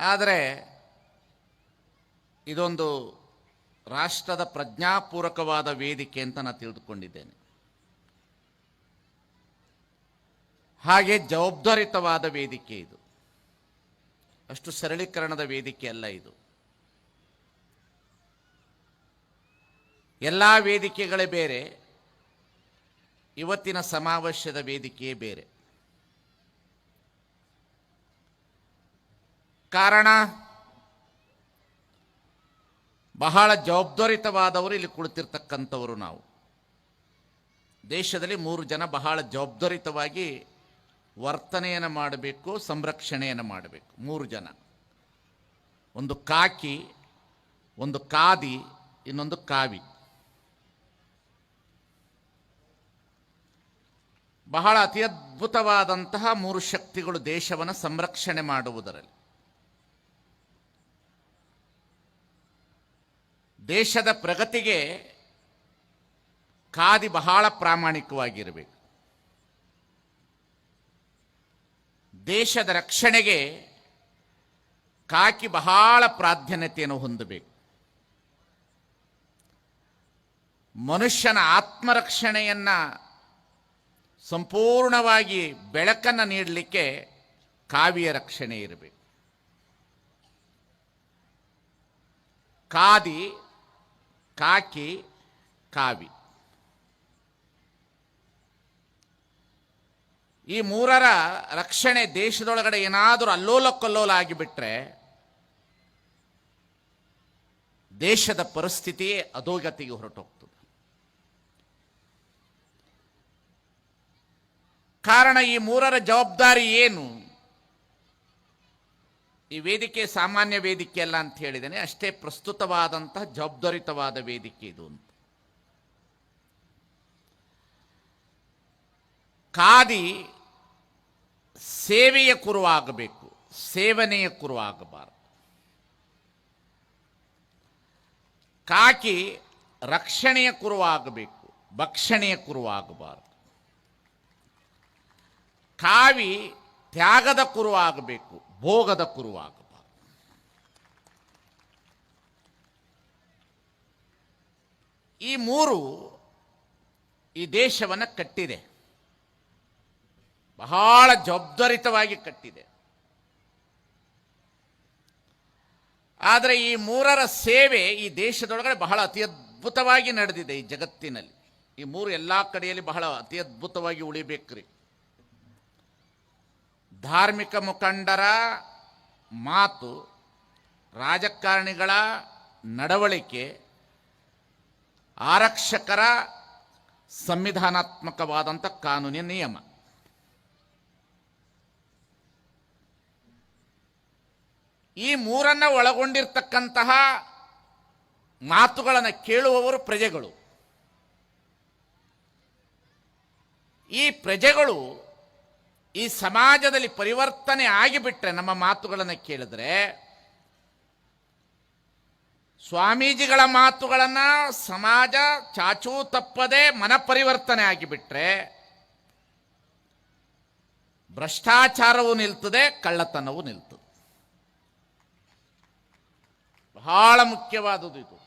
ಆದರೆ ಇದೊಂದು ರಾಷ್ಟ್ರದ ಪ್ರಜ್ಞಾಪೂರಕವಾದ ವೇದಿಕೆ ಅಂತ ನಾನು ತಿಳಿದುಕೊಂಡಿದ್ದೇನೆ. ಹಾಗೆ ಜವಾಬ್ದಾರಿತವಾದ ವೇದಿಕೆ ಇದು. ಅಷ್ಟು ಸರಳೀಕರಣದ ವೇದಿಕೆ ಅಲ್ಲ ಇದು. ಎಲ್ಲ ವೇದಿಕೆಗಳೇ ಬೇರೆ, ಇವತ್ತಿನ ಸಮಾವೇಶದ ವೇದಿಕೆಯೇ ಬೇರೆ. ಕಾರಣ? ಬಹಳ ಜವಾಬ್ದಾರಿತವಾದವರು ಇಲ್ಲಿ ಕುಳಿತಿರ್ತಕ್ಕಂಥವರು ನಾವು. ದೇಶದಲ್ಲಿ ಮೂರು ಜನ ಬಹಳ ಜವಾಬ್ದಾರಿತವಾಗಿ ವರ್ತನೆಯನ್ನು ಮಾಡಬೇಕು, ಸಂರಕ್ಷಣೆಯನ್ನು ಮಾಡಬೇಕು. ಮೂರು ಜನ. ಒಂದು ಕಾಕಿ, ಒಂದು ಕಾದಿ, ಇನ್ನೊಂದು ಕಾವಿ. ಬಹಳ ಅತಿ ಅದ್ಭುತವಾದಂತಹ ಮೂರು ಶಕ್ತಿಗಳು ದೇಶವನ್ನು ಸಂರಕ್ಷಣೆ ಮಾಡುವುದರಲ್ಲಿ. ದೇಶದ ಪ್ರಗತಿಗೆ ಕಾದಿ ಬಹಳ ಪ್ರಾಮಾಣಿಕವಾಗಿರಬೇಕು. ದೇಶದ ರಕ್ಷಣೆಗೆ ಕಾಕಿ ಬಹಳ ಪ್ರಾಧಾನ್ಯತೆಯನ್ನು ಹೊಂದಬೇಕು. ಮನುಷ್ಯನ ಆತ್ಮರಕ್ಷಣೆಯನ್ನು ಸಂಪೂರ್ಣವಾಗಿ ಬೆಳಕನ್ನು ನೀಡಲಿಕ್ಕೆ ಕಾವಿಯ ರಕ್ಷಣೆ ಇರಬೇಕು. ಕಾದಿ ಕಾಕಿ, ಕಾವಿ. ಈ ಮೂರರ ರಕ್ಷಣೆ ದೇಶದೊಳಗಡೆ ಏನಾದರೂ ಅಲ್ಲೋಲ ಕಲ್ಲೋಲ ಆಗಿಬಿಟ್ರೆ ದೇಶದ ಪರಿಸ್ಥಿತಿ ಅಧೋಗತಿಗೆ ಹೊರಟೋಗ್ತದೆ. ಕಾರಣ ಈ ಮೂರರ ಜವಾಬ್ದಾರಿ ಏನು? ಈ ವೇದಿಕೆ ಸಾಮಾನ್ಯ ವೇದಿಕೆ ಅಲ್ಲ ಅಂತ ಹೇಳಿದ್ದೇನೆ, ಅಷ್ಟೇ ಪ್ರಸ್ತುತವಾದಂತಹ ಜವಾಬ್ದಾರಿತವಾದ ವೇದಿಕೆ ಇದು ಅಂತ. ಕಾದಿ ಸೇವೆಯ ಕುರುವಾಗಬೇಕು, ಸೇವನೆಯ ಕುರುವಾಗಬಾರದು. ಕಾಕಿ ರಕ್ಷಣೆಯ ಕುರುವಾಗಬೇಕು, ಭಕ್ಷಣೆಯ ಕುರುವಾಗಬಾರದು. ಕಾವಿ ತ್ಯಾಗದ ಕುರುವಾಗಬೇಕು ಭೋಗದ ಕುರುವಾಗಬಾರದು ಈ ಮೂರು ಈ ದೇಶವನ್ನು ಕಟ್ಟಿದೆ. ಬಹಳ ಜವಾಬ್ದಾರಿತವಾಗಿ ಕಟ್ಟಿದೆ. ಆದರೆ ಈ ಮೂರರ ಸೇವೆ ಈ ದೇಶದೊಳಗಡೆ ಬಹಳ ಅತಿ ಅದ್ಭುತವಾಗಿ ನಡೆದಿದೆ ಈ ಜಗತ್ತಿನಲ್ಲಿ. ಈ ಮೂರು ಎಲ್ಲ ಕಡೆಯಲ್ಲಿ ಬಹಳ ಅತಿ ಅದ್ಭುತವಾಗಿ ಉಳಿಬೇಕ್ರಿ. ಧಾರ್ಮಿಕ ಮುಖಂಡರ ಮಾತು, ರಾಜಕಾರಣಿಗಳ ನಡವಳಿಕೆ, ಆರಕ್ಷಕರ ಸಂವಿಧಾನಾತ್ಮಕವಾದಂಥ ಕಾನೂನಿನ ನಿಯಮ. ಈ ಮೂರನ್ನು ಒಳಗೊಂಡಿರ್ತಕ್ಕಂತಹ ಮಾತುಗಳನ್ನು ಕೇಳುವವರು ಪ್ರಜೆಗಳು. ಈ ಪ್ರಜೆಗಳು ಈ ಸಮಾಜದಲ್ಲಿ ಪರಿವರ್ತನೆ ಆಗಿಬಿಟ್ರೆ ನಮ್ಮ ಮಾತುಗಳನ್ನು ಕೇಳಿದ್ರೆ, ಸ್ವಾಮೀಜಿಗಳ ಮಾತುಗಳನ್ನು ಸಮಾಜ ಚಾಚೂ ತಪ್ಪದೆ ಮನಪರಿವರ್ತನೆ ಆಗಿಬಿಟ್ರೆ, ಭ್ರಷ್ಟಾಚಾರವೂ ನಿಲ್ತದೆ, ಕಳ್ಳತನವೂ ನಿಲ್ತದೆ. ಬಹಳ ಮುಖ್ಯವಾದುದು ಇದು.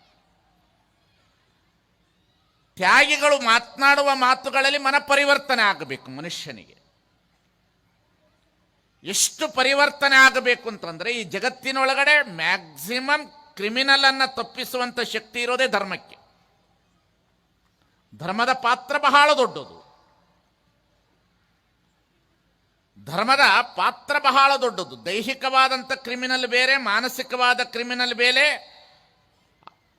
ತ್ಯಾಗಿಗಳು ಮಾತನಾಡುವ ಮಾತುಗಳಲ್ಲಿ ಮನಪರಿವರ್ತನೆ ಆಗಬೇಕು ಮನುಷ್ಯನಿಗೆ. ಎಷ್ಟು ಪರಿವರ್ತನೆ ಆಗಬೇಕು ಅಂತಂದರೆ ಈ ಜಗತ್ತಿನೊಳಗಡೆ ಮ್ಯಾಕ್ಸಿಮಮ್ ಕ್ರಿಮಿನಲ್ ಅನ್ನು ತಪ್ಪಿಸುವಂಥ ಶಕ್ತಿ ಇರೋದೇ ಧರ್ಮಕ್ಕೆ. ಧರ್ಮದ ಪಾತ್ರ ಬಹಳ ದೊಡ್ಡದು. ಧರ್ಮದ ಪಾತ್ರ ಬಹಳ ದೊಡ್ಡದು. ದೈಹಿಕವಾದಂಥ ಕ್ರಿಮಿನಲ್ ಬೇರೆ, ಮಾನಸಿಕವಾದ ಕ್ರಿಮಿನಲ್ ಬೇರೆ,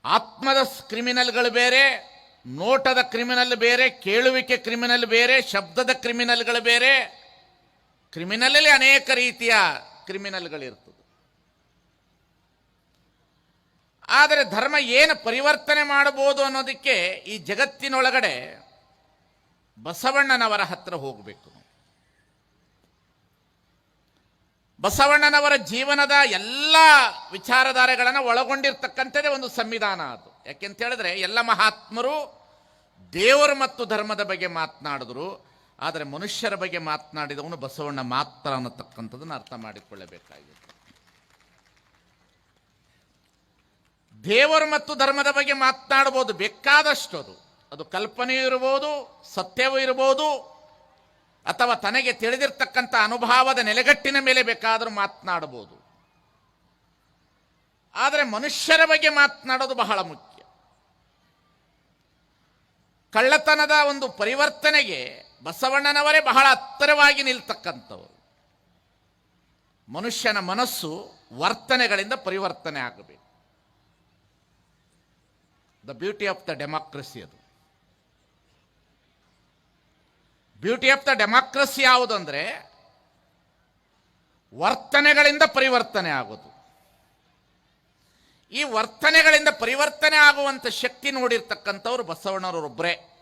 ಆತ್ಮದ ಕ್ರಿಮಿನಲ್ಗಳು ಬೇರೆ, ನೋಟದ ಕ್ರಿಮಿನಲ್ ಬೇರೆ, ಕೇಳುವಿಕೆ ಕ್ರಿಮಿನಲ್ ಬೇರೆ, ಶಬ್ದದ ಕ್ರಿಮಿನಲ್ಗಳು ಬೇರೆ ಕ್ರಿಮಿನಲಲ್ಲಿ ಅನೇಕ ರೀತಿಯ ಕ್ರಿಮಿನಲ್ಗಳಿರ್ತದೆ. ಆದರೆ ಧರ್ಮ ಏನು ಪರಿವರ್ತನೆ ಮಾಡಬಹುದು ಅನ್ನೋದಕ್ಕೆ ಈ ಜಗತ್ತಿನೊಳಗಡೆ ಬಸವಣ್ಣನವರ ಹತ್ರ ಹೋಗಬೇಕು. ಬಸವಣ್ಣನವರ ಜೀವನದ ಎಲ್ಲ ವಿಚಾರಧಾರೆಗಳನ್ನು ಒಳಗೊಂಡಿರ್ತಕ್ಕಂಥದ್ದೇ ಒಂದು ಸಂವಿಧಾನ ಅದು. ಯಾಕೆಂತ ಹೇಳಿದ್ರೆ ಎಲ್ಲ ಮಹಾತ್ಮರು ದೇವರು ಮತ್ತು ಧರ್ಮದ ಬಗ್ಗೆ ಮಾತನಾಡಿದ್ರು. ಆದರೆ ಮನುಷ್ಯರ ಬಗ್ಗೆ ಮಾತನಾಡಿದವನು ಬಸವಣ್ಣ ಮಾತ್ರ ಅನ್ನತಕ್ಕಂಥದ್ದನ್ನು ಅರ್ಥ ಮಾಡಿಕೊಳ್ಳಬೇಕಾಗಿದೆ. ದೇವರು ಮತ್ತು ಧರ್ಮದ ಬಗ್ಗೆ ಮಾತನಾಡಬಹುದು ಬೇಕಾದಷ್ಟು ಅದು. ಅದು ಕಲ್ಪನೆಯೂ ಇರಬಹುದು ಸತ್ಯವೂ ಇರಬಹುದು ಅಥವಾ ತನಗೆ ತಿಳಿದಿರ್ತಕ್ಕಂಥ ಅನುಭವದ ನೆಲೆಗಟ್ಟಿನ ಮೇಲೆ ಬೇಕಾದರೂ ಮಾತನಾಡಬಹುದು ಆದರೆ ಮನುಷ್ಯರ ಬಗ್ಗೆ ಮಾತನಾಡೋದು ಬಹಳ ಮುಖ್ಯ. ಕಳ್ಳತನದ ಒಂದು ಪರಿವರ್ತನೆಗೆ ಬಸವಣ್ಣನವರೇ ಬಹಳ ಹತ್ತಿರವಾಗಿ ನಿಲ್ತಕ್ಕಂಥವರು. ಮನುಷ್ಯನ ಮನಸ್ಸು ವರ್ತನೆಗಳಿಂದ ಪರಿವರ್ತನೆ ಆಗಬೇಕು. The beauty of the democracy ಅದು. ಬ್ಯೂಟಿ ಆಫ್ ದ ಡೆಮಾಕ್ರಸಿ ಯಾವುದಂದ್ರೆ ವರ್ತನೆಗಳಿಂದ ಪರಿವರ್ತನೆ ಆಗೋದು. ಈ ವರ್ತನೆಗಳಿಂದ ಪರಿವರ್ತನೆ ಆಗುವಂಥ ಶಕ್ತಿ ನೋಡಿರ್ತಕ್ಕಂಥವ್ರು ಬಸವಣ್ಣನವರೊಬ್ಬರೇ.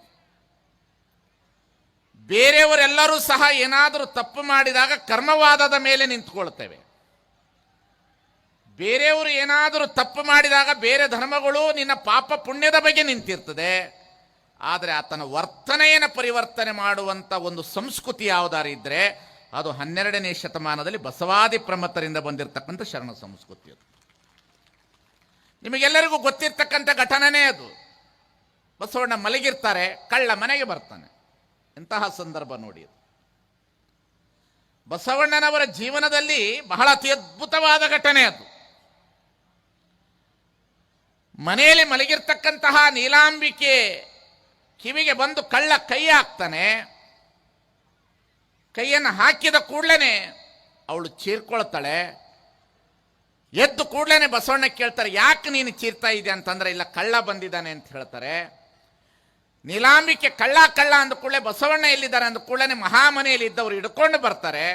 ಬೇರೆಯವರೆಲ್ಲರೂ ಸಹ ಏನಾದರೂ ತಪ್ಪು ಮಾಡಿದಾಗ ಕರ್ಮವಾದದ ಮೇಲೆ ನಿಂತ್ಕೊಳ್ತೇವೆ. ಬೇರೆಯವರು ಏನಾದರೂ ತಪ್ಪು ಮಾಡಿದಾಗ ಬೇರೆ ಧರ್ಮಗಳು ನಿನ್ನ ಪಾಪ ಪುಣ್ಯದ ಬಗ್ಗೆ ನಿಂತಿರ್ತದೆ. ಆದರೆ ಆತನ ವರ್ತನೆಯನ್ನು ಪರಿವರ್ತನೆ ಮಾಡುವಂಥ ಒಂದು ಸಂಸ್ಕೃತಿ ಯಾವುದಾರು ಇದ್ದರೆ ಅದು ಹನ್ನೆರಡನೇ ಶತಮಾನದಲ್ಲಿ ಬಸವಾದಿ ಪ್ರಮತರಿಂದ ಬಂದಿರತಕ್ಕಂಥ ಶರಣ ಸಂಸ್ಕೃತಿ ಅದು. ನಿಮಗೆಲ್ಲರಿಗೂ ಗೊತ್ತಿರ್ತಕ್ಕಂಥ ಘಟನೆನೇ ಅದು. ಬಸವಣ್ಣ ಮಲಗಿರ್ತಾರೆ, ಕಳ್ಳ ಮನೆಗೆ ಬರ್ತಾನೆ. ಎಂತಹ ಸಂದರ್ಭ ನೋಡಿ ಬಸವಣ್ಣನವರ ಜೀವನದಲ್ಲಿ ಬಹಳ ಅತಿ ಅದ್ಭುತವಾದ ಘಟನೆ ಅದು. ಮನೆಯಲ್ಲಿ ಮಲಗಿರ್ತಕ್ಕಂತಹ ನೀಲಾಂಬಿಕೆ ಕಿವಿಗೆ ಬಂದು ಕಳ್ಳ ಕೈ ಹಾಕ್ತಾನೆ, ಕೈಯನ್ನು ಹಾಕಿದ ಕೂಡಲೇ ಅವಳು ಚೀರ್ಕೊಳ್ತಾಳೆ. ಎದ್ದು ಕೂಡಲೇ ಬಸವಣ್ಣ ಕೇಳ್ತಾರೆ, ಯಾಕೆ ನೀನು ಚೀರ್ತಾ ಇದೆ ಅಂತಂದ್ರೆ, ಇಲ್ಲ ಕಳ್ಳ ಬಂದಿದ್ದಾನೆ ಅಂತ ಹೇಳ್ತಾರೆ. ನೀಲಾಂಬಿಕೆ ಕಳ್ಳ ಕಳ್ಳ ಅಂದ ಕೂಡಲೇ ಬಸವಣ್ಣ ಎಲ್ಲಿದ್ದಾರೆ ಅಂದ ಕೂಡಲೇ ಮಹಾಮನೆಯಲ್ಲಿ ಇದ್ದವರು ಹಿಡ್ಕೊಂಡು ಬರ್ತಾರೆ.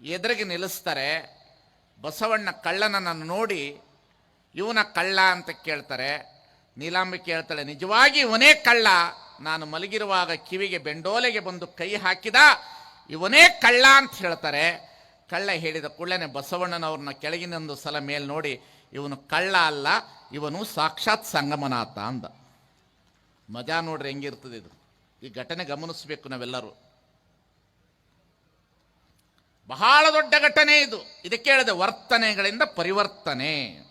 ಎದುರಿಗೆ ನಿಲ್ಲಿಸ್ತಾರೆ. ಬಸವಣ್ಣ ಕಳ್ಳನನ್ನು ನೋಡಿ, ಇವನ ಕಳ್ಳ ಅಂತ ಕೇಳ್ತಾರೆ. ನೀಲಾಂಬಿಕೆ ಹೇಳ್ತಾಳೆ, ನಿಜವಾಗಿ ಇವನೇ ಕಳ್ಳ. ನಾನು ಮಲಗಿರುವಾಗ ಕಿವಿಗೆ ಬೆಂಡೋಲೆಗೆ ಬಂದು ಕೈ ಹಾಕಿದ ಇವನೇ ಕಳ್ಳ ಅಂತ ಹೇಳ್ತಾರೆ. ಕಳ್ಳ ಹೇಳಿದ ಕೂಡಲೇ ಬಸವಣ್ಣನವ್ರನ್ನ ಕೆಳಗಿನೊಂದು ಸಲ ಮೇಲೆ ನೋಡಿ, ಇವನು ಕಳ್ಳ ಅಲ್ಲ, ಇವನು ಸಾಕ್ಷಾತ್ ಸಂಗಮನಾಥ ಅಂದ. ಮಜಾ ನೋಡ್ರಿ ಹೆಂಗಿರ್ತದೆ ಇದು. ಈ ಘಟನೆ ಗಮನಿಸಬೇಕು ನಾವೆಲ್ಲರೂ. ಬಹಳ ದೊಡ್ಡ ಘಟನೆ ಇದು. ಇದಕ್ಕೆ ಹೇಳಿದೆ ವರ್ತನೆಗಳಿಂದ ಪರಿವರ್ತನೆ.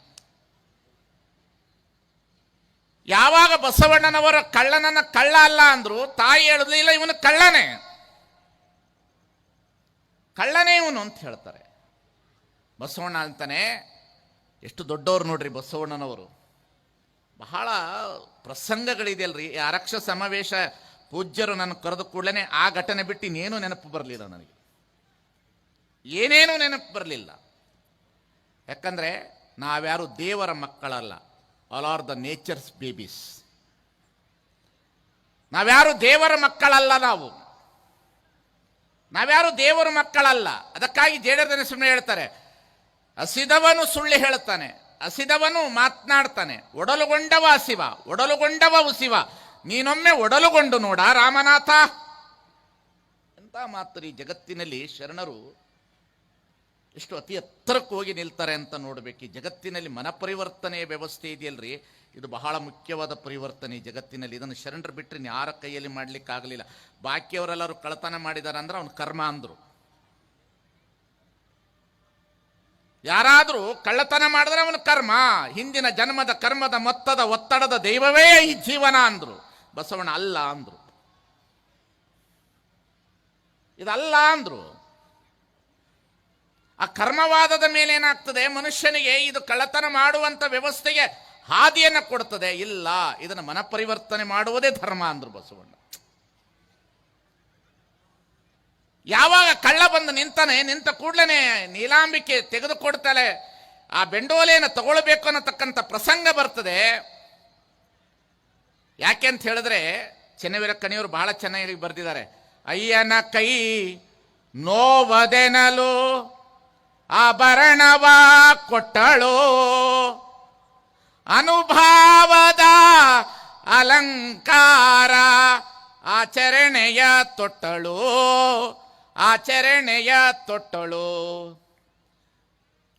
ಯಾವಾಗ ಬಸವಣ್ಣನವರ ಕಳ್ಳನನ್ನ ಕಳ್ಳ ಅಲ್ಲ ಅಂದ್ರು, ತಾಯಿ ಹೇಳಲಿಲ್ಲ ಇವನು ಕಳ್ಳನೇ. ಕಳ್ಳನೇ ಇವನು ಅಂತ ಹೇಳ್ತಾರೆ. ಬಸವಣ್ಣ ಅಂತಾನೆ, ಎಷ್ಟು ದೊಡ್ಡವರು ನೋಡ್ರಿ ಬಸವಣ್ಣನವರು. ಬಹಳ ಪ್ರಸಂಗಗಳಿದೆಯಲ್ರಿ. ಅರಕ್ಷ ಸಮಾವೇಶ ಪೂಜ್ಯರು ನನ್ನ ಕರೆದ ಕೂಡಲೇ ಆ ಘಟನೆ ಬಿಟ್ಟು ಇನ್ನೇನು ನೆನಪು ಬರಲಿಲ್ಲ ನನಗೆ. ಏನೇನೂ ನೆನಪು ಬರಲಿಲ್ಲ. ಯಾಕಂದರೆ ನಾವ್ಯಾರು ದೇವರ ಮಕ್ಕಳಲ್ಲ. All are the nature's babies ನಾವ್ಯಾರು ದೇವರ ಮಕ್ಕಳಲ್ಲ ನಾವು. ನಾವ್ಯಾರು ದೇವರ ಮಕ್ಕಳಲ್ಲ. ಅದಕ್ಕಾಗಿ ಜೇಡರದನ ಸುಮ್ಮನೆ ಹೇಳ್ತಾರೆ. ಹಸಿದವನು ಸುಳ್ಳು ಹೇಳ್ತಾನೆ. ಹಸಿದವನು ಮಾತನಾಡ್ತಾನೆ, ಒಡಲುಗೊಂಡವ ಹಸಿವ ಒಡಲುಗೊಂಡವ ಉಸಿವ ನೀನೊಮ್ಮೆ ಒಡಲುಗೊಂಡು ನೋಡ ರಾಮನಾಥ. ಎಂತ ಮಾತು ರೀ ಜಗತ್ತಿನಲ್ಲಿ ಶರಣರು ಎಷ್ಟು ಅತಿ ಎತ್ತರಕ್ಕೆ ಹೋಗಿ ನಿಲ್ತಾರೆ ಅಂತ ನೋಡಬೇಕು. ಈ ಜಗತ್ತಿನಲ್ಲಿ ಮನ ಪರಿವರ್ತನೆಯ ವ್ಯವಸ್ಥೆ ಇದೆಯಲ್ರಿ? ಇದು ಬಹಳ ಮುಖ್ಯವಾದ ಪರಿವರ್ತನೆ ಜಗತ್ತಿನಲ್ಲಿ. ಇದನ್ನು ಶರಣರು ಬಿಟ್ಟರೆ ಯಾರ ಕೈಯಲ್ಲಿ ಮಾಡ್ಲಿಕ್ಕೆ ಆಗಲಿಲ್ಲ ಬಾಕಿಯವರೆಲ್ಲರೂ ಕಳತನ ಮಾಡಿದ್ದಾರೆ ಅಂದ್ರೆ ಅವನು ಕರ್ಮ ಅಂದ್ರು. ಯಾರಾದರೂ ಕಳ್ಳತನ ಮಾಡಿದ್ರೆ ಅವನ ಕರ್ಮ. ಹಿಂದಿನ ಜನ್ಮದ ಕರ್ಮದ ಮೊತ್ತದ ಒತ್ತಡದ ದೈವವೇ ಈ ಜೀವನ ಅಂದರು. ಬಸವಣ್ಣ ಅಲ್ಲ ಅಂದರು. ಇದಲ್ಲ ಅಂದರು. ಆ ಕರ್ಮವಾದದ ಮೇಲೆ ಏನಾಗ್ತದೆ? ಮನುಷ್ಯನಿಗೆ ಇದು ಕಳ್ಳತನ ಮಾಡುವಂಥ ವ್ಯವಸ್ಥೆಗೆ ಹಾದಿಯನ್ನು ಕೊಡ್ತದೆ. ಇಲ್ಲ, ಇದನ್ನು ಮನಪರಿವರ್ತನೆ ಮಾಡುವುದೇ ಧರ್ಮ ಅಂದರು ಬಸವಣ್ಣ. ಯಾವಾಗ ಕಳ್ಳ ಬಂದು ನಿಂತಾನೆ, ನಿಂತ ಕೂಡಲೇ ನೀಲಾಂಬಿಕೆ ತೆಗೆದುಕೊಡ್ತಾಳೆ, ಆ ಬೆಂಡೋಲೆಯನ್ನು ತಗೊಳ್ಬೇಕು ಅನ್ನತಕ್ಕಂಥ ಪ್ರಸಂಗ ಬರ್ತದೆ. ಯಾಕೆ ಅಂತ ಹೇಳಿದ್ರೆ, ಚೆನ್ನವೀರ ಕಣಿಯವರು ಬಹಳ ಚೆನ್ನಾಗಿ ಬರೆದಿದ್ದಾರೆ. ಅಯ್ಯನ ಕೈ ನೋವದೆನಲು, ಆಭರಣವ ಕೊಟ್ಟಳು, ಅನುಭಾವದ ಅಲಂಕಾರ ಆಚರಣೆಯ ತೊಟ್ಟಳು. ಆಚರಣೆಯ ತೊಟ್ಟಳು.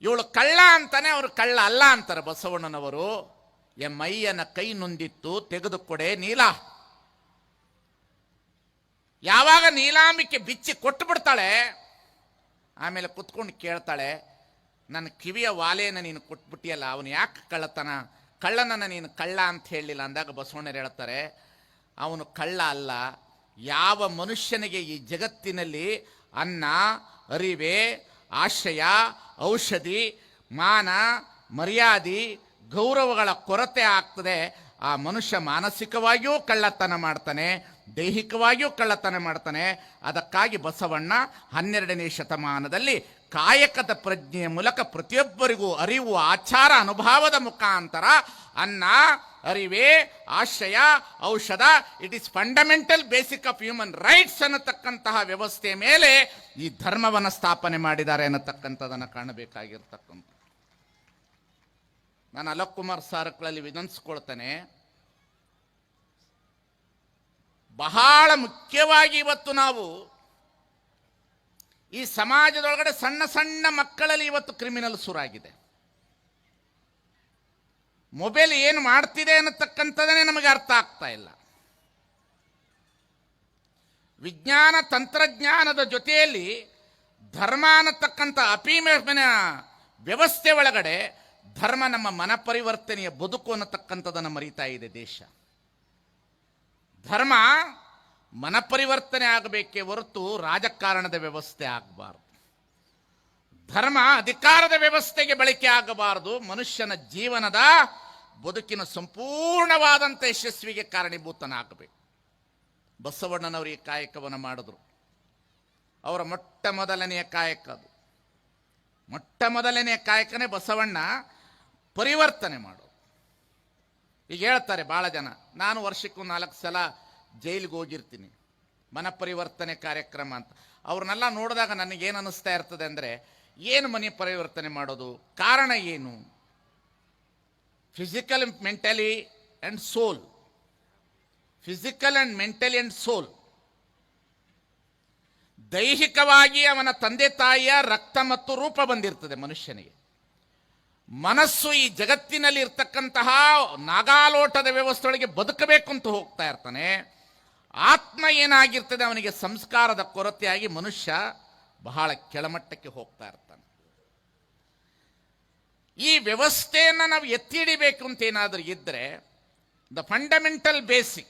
ಇವಳು ಕಳ್ಳ ಅಂತಾನೆ ಅವರು ಕಳ್ಳ ಅಲ್ಲ ಅಂತಾರೆ ಬಸವಣ್ಣನವರು. ಎಮ್ಮಯ್ಯನ ಕೈ ನೊಂದಿತ್ತು ತೆಗೆದುಕೊಡೆ ನೀಲ. ಯಾವಾಗ ನೀಲಾಂಬಿಕೆ ಬಿಚ್ಚಿ ಕೊಟ್ಟು ಬಿಡ್ತಾಳೆ, ಆಮೇಲೆ ಕುತ್ಕೊಂಡು ಕೇಳ್ತಾಳೆ, ನನ್ನ ಕಿವಿಯ ವಾಲೆಯನ್ನು ನೀನು ಕೊಟ್ಬಿಟ್ಟಿಯಲ್ಲ ಅವನು ಯಾಕೆ ಕಳ್ಳತನ? ಕಳ್ಳನನ್ನು ನೀನು ಕಳ್ಳ ಅಂತ ಹೇಳಲಿಲ್ಲ ಅಂದಾಗ ಬಸವಣ್ಣರು ಹೇಳ್ತಾರೆ, ಅವನು ಕಳ್ಳ ಅಲ್ಲ ಯಾವ ಮನುಷ್ಯನಿಗೆ ಈ ಜಗತ್ತಿನಲ್ಲಿ ಅನ್ನ, ಅರಿವೆ, ಆಶ್ರಯ, ಔಷಧಿ, ಮಾನ, ಮರ್ಯಾದೆ, ಗೌರವಗಳ ಕೊರತೆ ಆಗ್ತದೆ, ಆ ಮನುಷ್ಯ ಮಾನಸಿಕವಾಗಿಯೂ ಕಳ್ಳತನ ಮಾಡ್ತಾನೆ, ದೈಹಿಕವಾಗಿಯೂ ಕಳ್ಳತನ ಮಾಡ್ತಾನೆ. ಅದಕ್ಕಾಗಿ ಬಸವಣ್ಣ ಹನ್ನೆರಡನೇ ಶತಮಾನದಲ್ಲಿ ಕಾಯಕದ ಪ್ರಜ್ಞೆಯ ಮೂಲಕ ಪ್ರತಿಯೊಬ್ಬರಿಗೂ ಅರಿವು, ಆಚಾರ, ಅನುಭವದ ಮುಖಾಂತರ ಅನ್ನ, ಅರಿವೆ, ಆಶ್ರಯ, ಔಷಧ it is fundamental basic of human rights ಅನ್ನತಕ್ಕಂತಹ ವ್ಯವಸ್ಥೆ ಮೇಲೆ ಈ ಧರ್ಮವನ್ನು ಸ್ಥಾಪನೆ ಮಾಡಿದ್ದಾರೆ ಅನ್ನತಕ್ಕಂಥದನ್ನು ಕಾಣಬೇಕಾಗಿರ್ತಕ್ಕಂಥ ನಾನು ಅಲೋಕ್ ಕುಮಾರ್ ಸಾರ್ಗಳಲ್ಲಿ ವಿನಂತಿಸ್ಕೊಳ್ತೇನೆ ಬಹಳ ಮುಖ್ಯವಾಗಿ ಇವತ್ತು ನಾವು ಈ ಸಮಾಜದೊಳಗಡೆ ಸಣ್ಣ ಸಣ್ಣ ಮಕ್ಕಳಲ್ಲಿ ಇವತ್ತು ಕ್ರಿಮಿನಲ್ ಶುರುವಾಗಿದೆ. ಮೊಬೈಲ್ ಏನು ಮಾಡ್ತಿದೆ ಅನ್ನತಕ್ಕಂಥದ್ದೇ ನಮಗೆ ಅರ್ಥ ಆಗ್ತಾ ಇಲ್ಲ. ವಿಜ್ಞಾನ ತಂತ್ರಜ್ಞಾನದ ಜೊತೆಯಲ್ಲಿ ಧರ್ಮ ಅನ್ನತಕ್ಕಂಥ ಅಪೀಮನ ವ್ಯವಸ್ಥೆ ಒಳಗಡೆ ಧರ್ಮ ನಮ್ಮ ಮನ ಪರಿವರ್ತನೆಯ ಬದುಕು ಅನ್ನತಕ್ಕಂಥದ್ದನ್ನು ಮರಿತಾ ಇದೆ ದೇಶ. ಧರ್ಮ ಮನ ಪರಿವರ್ತನೆ ಆಗಬೇಕೇ ಹೊರತು ರಾಜಕಾರಣದ ವ್ಯವಸ್ಥೆ ಆಗಬಾರ್ದು. ಧರ್ಮ ಅಧಿಕಾರದ ವ್ಯವಸ್ಥೆಗೆ ಬಳಕೆ ಆಗಬಾರದು. ಮನುಷ್ಯನ ಜೀವನದ ಬದುಕಿನ ಸಂಪೂರ್ಣವಾದಂಥ ಯಶಸ್ವಿಗೆ ಕಾರಣೀಭೂತನಾಗಬೇಕು. ಬಸವಣ್ಣನವರು ಈ ಕಾಯಕವನ್ನು ಮಾಡಿದ್ರು. ಅವರ ಮೊಟ್ಟ ಮೊದಲನೆಯ ಕಾಯಕ ಅದು. ಮೊಟ್ಟ ಮೊದಲನೆಯ ಕಾಯಕನೇ ಬಸವಣ್ಣ ಪರಿವರ್ತನೆ ಮಾಡೋದು. ಈಗ ಹೇಳ್ತಾರೆ ಭಾಳ ಜನ, ನಾನು ವರ್ಷಕ್ಕೂ ನಾಲ್ಕು ಸಲ ಜೈಲಿಗೆ ಹೋಗಿರ್ತೀನಿ. ಮನ ಪರಿವರ್ತನೆ ಕಾರ್ಯಕ್ರಮ ಅಂತ. ಅವ್ರನ್ನೆಲ್ಲ ನೋಡಿದಾಗ ನನಗೇನು ಅನ್ನಿಸ್ತಾ ಇರ್ತದೆ ಅಂದರೆ, ಏನು ಮನೆ ಪರಿವರ್ತನೆ ಮಾಡೋದು? ಕಾರಣ ಏನು? Physical mentally and soul physical and mentally and soul ದೈಹಿಕವಾಗಿ ಅವನ ತಂದೆ ತಾಯಿಯ ರಕ್ತ ಮತ್ತು ರೂಪ ಬಂದಿರ್ತದೆ ಮನುಷ್ಯನಿಗೆ. ಮನಸ್ಸು ಈ ಜಗತ್ತಿನಲ್ಲಿ ಇರ್ತಕ್ಕಂತಹ ನಾಗಾಲೋಟದ ವ್ಯವಸ್ಥೆಯೊಳಗೆ ಬದುಕಬೇಕು ಅಂತ ಹೋಗ್ತಾ ಇರ್ತಾನೆ. ಆತ್ಮ ಏನಾಗಿರ್ತದೆ ಅವನಿಗೆ ಸಂಸ್ಕಾರದ ಕೊರತೆಯಾಗಿ ಮನುಷ್ಯ ಬಹಳ ಕೆಳಮಟ್ಟಕ್ಕೆ ಹೋಗ್ತಾ ಇರ್ತಾನೆ. ಈ ವ್ಯವಸ್ಥೆಯನ್ನು ನಾವು ಎತ್ತಿ ಹಿಡಿಬೇಕು ಅಂತ ಏನಾದರೂ ಇದ್ದರೆ ದ ಫಂಡಮೆಂಟಲ್ ಬೇಸಿಕ್